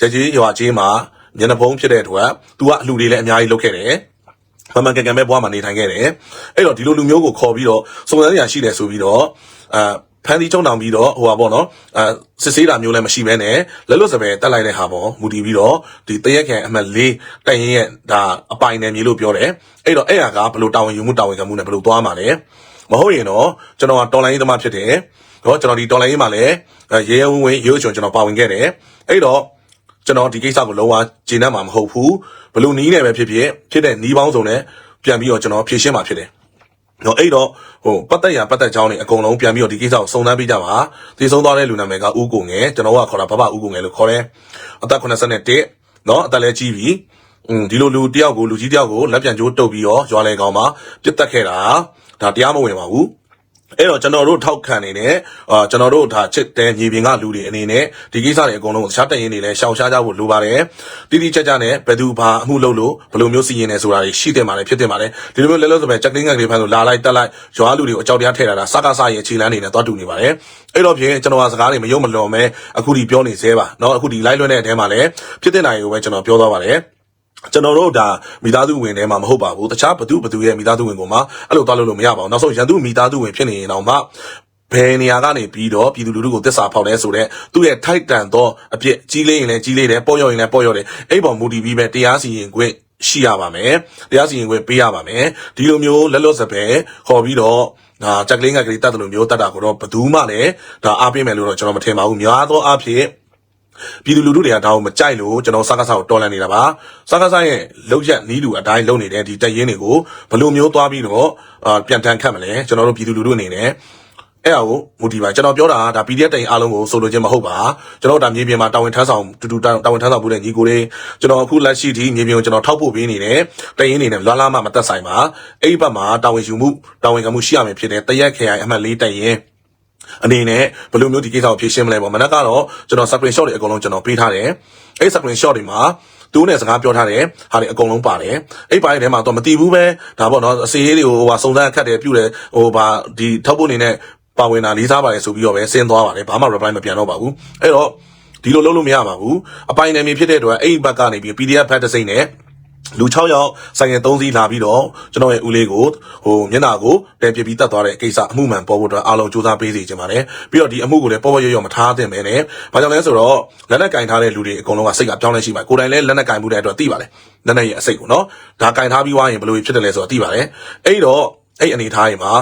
ကြကြီးရွာကြီးမှာမျက်နှာဖုံးဖြစ်တဲ့အတွက်သူကအလှူတွေလည်းအများကြီးလုပ်ခဲ့တယ် မမန်ကန်ကန်ပဲဘွားမှာနေထိုင်ခဲ့တယ်အဲ့တော့ဒီလိုလူမျိုးကိုခေါ်ပြီးတော့စုံစမ်းရရှိတယ်ဆိုပြီးတော့အာဖန်တီချုံတောင်ပြီးတော့ဟိုပါပေါ့နော်အာစစ်ဆေးတာမျိုးလည်းမရှိဘဲနဲ့လက်လွတ်စပယ်တက်လိုက်တဲ့ဟာပေါ့မူတည်ပြီးတော့ဒီတရက်ခံအမှတ်၄တိုင်ရင်ရဲ့ဒါအပိုင်နယ်မြေလို့ပြောတယ်အဲ့တော့အဲ့ဟာကဘယ်လိုတာဝန်ယူမှုတာဝန်ခံမှုနဲ့ဘယ်လိုသွားမှာလဲမဟုတ်ရင်တော့ကျွန်တော်ကတော်လိုင်းရေးသမားဖြစ်တယ်နော်ကျွန်တော်ဒီတော်လိုင်းရေးမှာလည်းရဲရဲဝင်းဝင်းရိုးချွန်ကျွန်တော်ပါဝင်ခဲ့တယ်အဲ့တော့ ကျွန်တော်ဒီကိစ္စကိုလုံးဝကျေနပ်မှာမဟုတ်ဘူးဘလို့နီးနေပဲဖြစ်ဖြစ်ဖြစ်တဲ့နီးပေါင်းစုံနဲ့ပြန်ပြီးတော့ကျွန်တော်ဖြေရှင်းမှာဖြစ်တယ်နော်အဲ့တော့ဟိုပတ်သက်ရပတ်သက်ချောင်းနေအကုန်လုံးပြန်ပြီးတော့ဒီကိစ္စကိုစုံစမ်းပေးကြပါတည်ဆုံးသွားတဲ့လူနာမည်ကဦးကိုငယ်ကျွန်တော်ကခေါ်တာဘဘဦးကိုငယ်လို့ခေါ်တယ်အသက်81နော်အသက်လည်းကြီးပြီဒီလိုလူတယောက်ကိုလူကြီးတယောက်ကိုလက်ပြန်ကျိုးတုပ်ပြီးတော့ရွာလေကောင်မှာပြစ်တက်ခဲ့တာဒါတရားမဝင်ပါဘူး အဲ့တော့ကျွန်တော်တို့ထောက်ခံနေတဲ့အာကျွန်တော်တို့ဒါချစ်တဲ့ညီပင်ကလူတွေအနေနဲ့ဒီကိစ္စတွေအကုန်လုံးတခြားတရင်တွေလည်းရှောင်ရှားကြဖို့လိုပါတယ်တိတိကျကျနဲ့ဘယ်သူဘာအမှုလုပ်လို့ဘယ်လိုမျိုးစီရင်နေဆိုတာတွေရှိတင်ပါတယ်ဖြစ်တင်ပါတယ်ဒီလိုမျိုးလဲလို့ဆိုပဲချက်ကလင်းငယ်တွေဖန်လို့လာလိုက်တက်လိုက်ရွာလူတွေကိုအကြောက်တရားထည့်တာဒါစကားစရဲ့ခြေလမ်းတွေနဲ့တွားတူနေပါတယ်အဲ့တော့ဖြင့်ကျွန်တော်ကစကားတွေမယုံမလွန်မဲအခုဒီပြောနေသေးပါเนาะအခုဒီ live လွှင့်တဲ့အထဲမှာလည်းဖြစ်တင်နိုင်ကိုပဲကျွန်တော်ပြောသွားပါတယ် ကျွန်တော်တို့ဒါမိသားစုဝင်ထဲမှာမဟုတ်ပါဘူးတခြားဘသူဘသူရဲ့မိသားစုဝင်ကိုမှအဲ့လိုသွားလို့လို့မရပါဘူးနောက်ဆုံးရန်သူမိသားစုဝင်ဖြစ်နေရင်တော့မှဘယ်နေရာကနေပြီးတော့ပြည်သူလူထုကိုတစ္ဆာဖောက်လဲဆိုတော့သူ့ရဲ့ထိုက်တန်သောအပြစ်ကြီးလေးရင်လည်းကြီးလေးတယ်ပေါ့ရော့ရင်လည်းပေါ့ရော့တယ်အဲ့ပေါ်မူတည်ပြီးပဲတရားစီရင်ခွင့်ရှိရပါမယ်တရားစီရင်ခွင့်ပေးရပါမယ်ဒီလိုမျိုးလက်လွတ်စပယ်ခေါ်ပြီးတော့ဒါကြက်ကလေးငါကလေးတတ်တယ်လို့မျိုးတတ်တာကိုတော့ဘယ်သူမှလည်းဒါအားပေးမယ်လို့တော့ကျွန်တော်မထင်ပါဘူးများသောအားဖြင့် ပြည်သူလူထုတွေကဒါကိုမကြိုက်လို့ကျွန်တော်စကားစားကိုတော်လန်နေတာပါစကားစားရဲ့လောက်ရက်နီးလူအတိုင်းလုပ်နေတဲ့ဒီတက်ရင်တွေကိုဘယ်လိုမျိုးသွားပြီးတော့အာပြန်တန်ခတ်မလဲကျွန်တော်တို့ပြည်သူလူထုအနေနဲ့အဲ့ဒါကိုမူတီပါကျွန်တော်ပြောတာဒါ PDF တိုင်အားလုံးကိုဆိုလိုခြင်းမဟုတ်ပါကျွန်တော်ဒါမြေပြင်မှာတာဝန်ထမ်းဆောင်တူတူတာဝန်ထမ်းဆောင်မှုတဲ့ညီကိုလေးကျွန်တော်အခုလက်ရှိဒီမြေပြင်ကိုကျွန်တော်ထောက်ပို့ပေးနေတယ်တိုင်ရင်နေနဲ့လွားလာမှမသက်ဆိုင်ပါအဲ့ဒီဘက်မှာတာဝန်ယူမှုတာဝန်ခံမှုရှိရမယ်ဖြစ်တယ်တရက်ခရိုင်အမှတ်၄တိုင်ရင် အနေနဲ့ဘယ်လိုမျိုးဒီကိစ္စကိုဖြေရှင်းမလဲပေါ့မနက်ကတော့ကျွန်တော် screen shot တွေအကုန်လုံးကျွန်တော်ပေးထားတယ်အဲ့ screen shot တွေမှာသူနဲ့စကားပြောထားတယ်ဟာတွေအကုန်လုံးပါတယ်အဲ့ပိုင်းထဲမှာတော့မတည်ဘူးပဲဒါပေါ့နော်အစီအလေးတွေကိုဟိုဟာစုံစမ်းခတ်တယ်ပြုတယ်ဟိုဘာဒီထောက်ဖို့နေနဲ့ပါဝင်တာလေးစားပါတယ်ဆိုပြီးတော့ပဲဆင်းသွားပါတယ်ဘာမှ reply မပြန်တော့ပါဘူးအဲ့တော့ဒီလိုလုပ်လို့မရပါဘူးအပိုင်းနယ်မြေဖြစ်တဲ့အတွက်အဲ့ဒီဘက်ကနေပြီး PDF ဖတ်တစ်စိမ့်နဲ့ လူ6ယောက်ဆိုင်ငယ်3စီးလာပြီးတော့ကျွန်တော်ရဲ့ဦးလေးကိုဟိုမျက်နှာကိုတဲပြပြီးတတ်သွားတဲ့ကိစ္စအမှုမှန်ပေါ်ဖို့အတွက်အားလုံးစူးစမ်းပေးစီခြင်းပါတယ်ပြီးတော့ဒီအမှုကိုလည်းပေါ်ပေါ်ရွရွမထားသင့်ပဲနဲ့ဘာကြောင့်လဲဆိုတော့လက်နက်ကင်ထားတဲ့လူတွေအကုန်လုံးကစိတ်ကပြောင်းလဲရှိပါတယ်ကိုယ်တိုင်လည်းလက်နက်ကင်မှုတဲ့အတွက်သိပါတယ်လက်နက်ရဲ့အစိတ်ကိုနော်ဒါကင်ထားပြီးွားရင်ဘယ်လိုဖြစ်တယ်လဲဆိုတော့သိပါတယ်အဲ့တော့အဲ့အနေထားရင်မှာ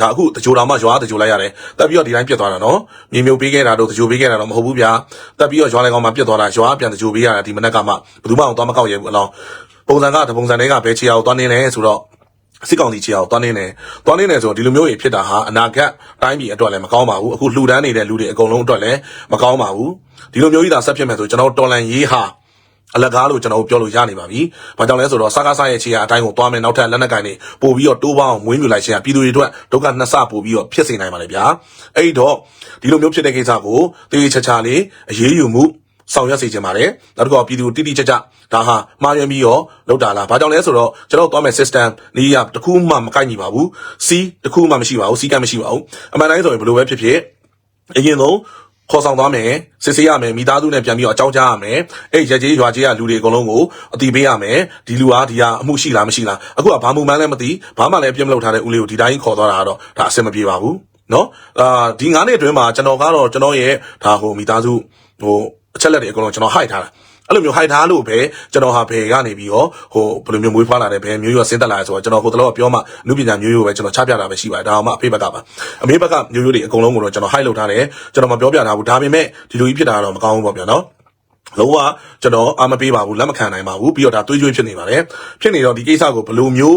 ဒါအခုတကြိုတော်မှရွာတကြိုလိုက်ရတယ်တက်ပြီးတော့ဒီတိုင်းပြတ်သွားတာနော်မြေမြုပ်ပေးခဲ့တာတော့တကြိုပေးခဲ့တာတော့မဟုတ်ဘူးဗျာတက်ပြီးတော့ရွာလိုက်ကောင်မှပြတ်သွားတာရွာပြန်တကြိုပေးရတာဒီမနက်ကမှဘယ်သူမှအောင်သွားမကောက်ရဘူးအလောင်း ပုံစံကတပုံစံတွေကဘယ်ချီအောင်သွားနေလဲဆိုတော့စစ်ကောင်စီချီအောင်သွားနေတယ်သွားနေတယ်ဆိုတော့ဒီလိုမျိုးကြီးဖြစ်တာဟာအနာဂတ်တိုင်းပြည်အတွက်လည်းမကောင်းပါဘူးအခုလှူဒန်းနေတဲ့လူတွေအကုန်လုံးအတွက်လည်းမကောင်းပါဘူးဒီလိုမျိုးကြီးသာဆက်ဖြစ်မယ်ဆိုကျွန်တော်တော်လန်ရေးဟာအလကားလို့ကျွန်တော်တို့ပြောလို့ရနေပါပြီ။ဘာကြောင့်လဲဆိုတော့စကားစားရဲ့ခြေရာအတိုင်းကိုသွားမယ်နောက်ထပ်လက်နက်ကင်တွေပို့ပြီးတော့တိုးပေါင်းမွေးမြူလိုက်ခြင်းကပြည်သူတွေအတွက်ဒုက္ခနှစ်ဆပို့ပြီးတော့ဖြစ်စေနိုင်ပါလေဗျာ။အဲ့ဒီတော့ဒီလိုမျိုးဖြစ်တဲ့ကိစ္စကိုတေးချာချာလေးအရေးယူမှု ဆောင်ရွက်စေချင်ပါတယ်နောက်တစ်ခုကပြည်သူတိတိကျကျဒါဟာမှားယွင်းပြီးရောလောက်တာလားဘာကြောင့်လဲဆိုတော့ကျွန်တော်သွားမဲ့ system နေရတခုမှမကိုက်ညီပါဘူး C တခုမှမရှိပါဘူး C ကမရှိပါဘူးအမှန်တိုင်းဆိုရင်ဘယ်လိုပဲဖြစ်ဖြစ်အရင်ဆုံးခေါ်ဆောင်သွားမယ်စစ်ဆေးရမယ်မိသားစုနဲ့ပြန်ပြီးတော့အကြောင်းကြားရမယ်အဲ့ရကြေးရွာကြေးကလူတွေအကုန်လုံးကိုအတိပေးရမယ်ဒီလူအားဒီဟာအမှုရှိလားမရှိလားအခုကဘာမှမမှန်းလည်းမသိဘာမှလည်းအပြစ်မလုပ်ထားတဲ့ဦးလေးကိုဒီတိုင်းခေါ်သွားတာကတော့ဒါအဆင်မပြေပါဘူးနော်အာဒီ9နှစ်အတွင်းမှာကျွန်တော်ကတော့ကျွန်တော်ရဲ့ဒါဟိုမိသားစုဟို အချက်လက်တွေအကုန်လုံးကျွန်တော်ဟိုက်ထားတာအဲ့လိုမျိုးဟိုက်ထားလို့ပဲကျွန်တော်ဟာဘယ်ကနေပြီးတော့ဟိုဘယ်လိုမျိုးမွေးဖွားလာတယ်ဘယ်မျိုးရောဆင်းသက်လာတယ်ဆိုတော့ကျွန်တော်ဟိုတလောကပြောမှလူပညာမျိုးရိုးပဲကျွန်တော်ချပြတာပဲရှိပါတယ်ဒါမှအဖေဘက်ကပါအမေဘက်ကမျိုးရိုးတွေအကုန်လုံးကိုတော့ကျွန်တော်ဟိုက်လုပ်ထားတယ်ကျွန်တော်မပြောပြထားဘူးဒါပေမဲ့ဒီလိုကြီးဖြစ်တာတော့မကောင်းဘူးပေါ့ဗျာနော်လုံးဝကျွန်တော်အာမပေးပါဘူးလက်မခံနိုင်ပါဘူးပြီးတော့ဒါတွေးကြွေးဖြစ်နေပါတယ်ဖြစ်နေတော့ဒီကိစ္စကိုဘယ်လိုမျိုး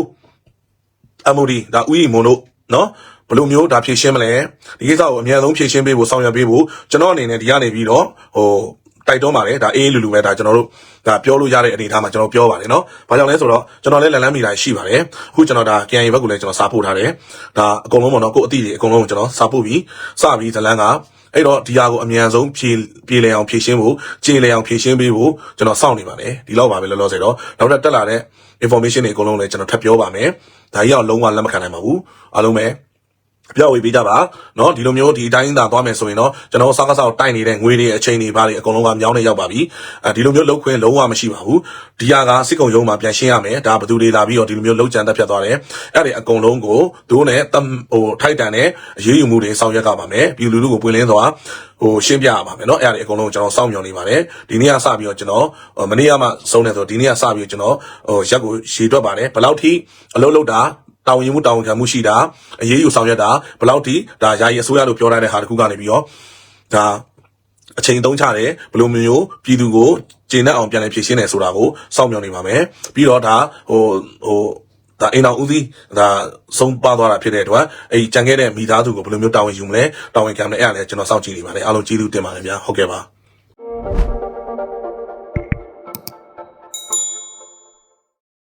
MOD ဒါဥယျာဉ်မွန်တို့နော်ဘယ်လိုမျိုးဒါဖြည့်ရှင်းမလဲဒီကိစ္စကိုအများဆုံးဖြည့်ရှင်းပေးဖို့ဆောင်ရွက်ပေးဖို့ကျွန်တော်အနေနဲ့ဒီကနေပြီးတော့ဟို တိုက်တွန်းပါတယ်ဒါအေးလူလူပဲဒါကျွန်တော်တို့ဒါပြောလို့ရတဲ့အနေအထားမှာကျွန်တော်ပြောပါတယ်နော်ဘာကြောင့်လဲဆိုတော့ကျွန်တော်လည်းလန်လန်းမိတာရှိပါတယ်အခုကျွန်တော်ဒါ KNY ဘက်ကလည်းကျွန်တော်စာပို့ထားတယ်ဒါအကုန်လုံးပေါ့နော်ကိုယ်အတိတွေအကုန်လုံးကိုကျွန်တော်စာပို့ပြီးစပြီးဇလန်းကအဲ့တော့ဒီဟာကိုအမြန်ဆုံးဖြည့်ပြေလည်အောင်ဖြည့်ရှင်းဖို့ခြေလည်အောင်ဖြည့်ရှင်းပေးဖို့ကျွန်တော်စောင့်နေပါတယ်ဒီလောက်ပါပဲလောလောဆယ်တော့နောက်ထပ်တက်လာတဲ့ information တွေအကုန်လုံးလည်းကျွန်တော်ထပ်ပြောပါမယ်ဒါကြီးတော့လုံးဝလက်မခံနိုင်ပါဘူးအားလုံးပဲအ ပြောက်ဝေးပေးကြပါเนาะဒီလိုမျိုးဒီအတိုင်းသာသွားမယ်ဆိုရင်တော့ကျွန်တော်စကားစောက်တိုက်နေတဲ့ငွေတွေအချိန်တွေဘာတွေအကုန်လုံးကမြောင်းနေရောက်ပါပြီအဲဒီလိုမျိုးလှုပ်ခွင့်လုံးဝမရှိပါဘူးဒီဟာကစစ်ကုံရုံးမှာပြန်ရှင်းရမယ်ဒါဘယ်သူတွေလာပြီးတော့ဒီလိုမျိုးလှုပ်ကြံတက်ဖြတ်သွားတယ်အဲ့ဒီအကုန်လုံးကိုတို့နဲ့တမ်ဟိုထိုက်တန်နဲ့အရေးယူမှုတွေဆောင်ရွက်ကပါမယ်ပြည်လူလူကိုပွင့်လင်းစွာဟိုရှင်းပြရပါမယ်เนาะအဲ့ဒါတွေအကုန်လုံးကျွန်တော်စောင့်မျှော်နေပါတယ်ဒီနေ့ကစပြီးတော့ကျွန်တော်မနေ့ကမှစုံနေဆိုဒီနေ့ကစပြီးတော့ကျွန်တော်ဟိုရက်ကိုရှည်တွက်ပါတယ်ဘယ်လောက်ထိအလုပ်လုပ်တာ တာဝန်ယူမှုတာဝန်ခံမှုရှိတာအရေးယူဆောင်ရွက်တာဘယ်လောက်ထိဒါယာယီအစိုးရလို့ပြောထားတဲ့ဟာတခုကနေပြီးတော့ဒါအချိန်သုံးချတယ်ဘယ်လိုမျိုးပြည်သူကိုကျင့်တဲ့အောင်ပြန်လည်ဖြည့်ရှင်းတယ်ဆိုတာကိုစောင့်မျှော်နေပါမယ်ပြီးတော့ဒါဟိုဟိုဒါအိမ်တော်ဦးစီးဒါဆုံးပါသွားတာဖြစ်တဲ့အတွက်အဲ့ကြံခဲ့တဲ့မိသားစုကိုဘယ်လိုမျိုးတာဝန်ယူမလဲတာဝန်ခံမလဲအဲ့ဒါလည်းကျွန်တော်စောင့်ကြည့်နေပါတယ်အားလုံးကျေးဇူးတင်ပါတယ်ဗျာဟုတ်ကဲ့ပါ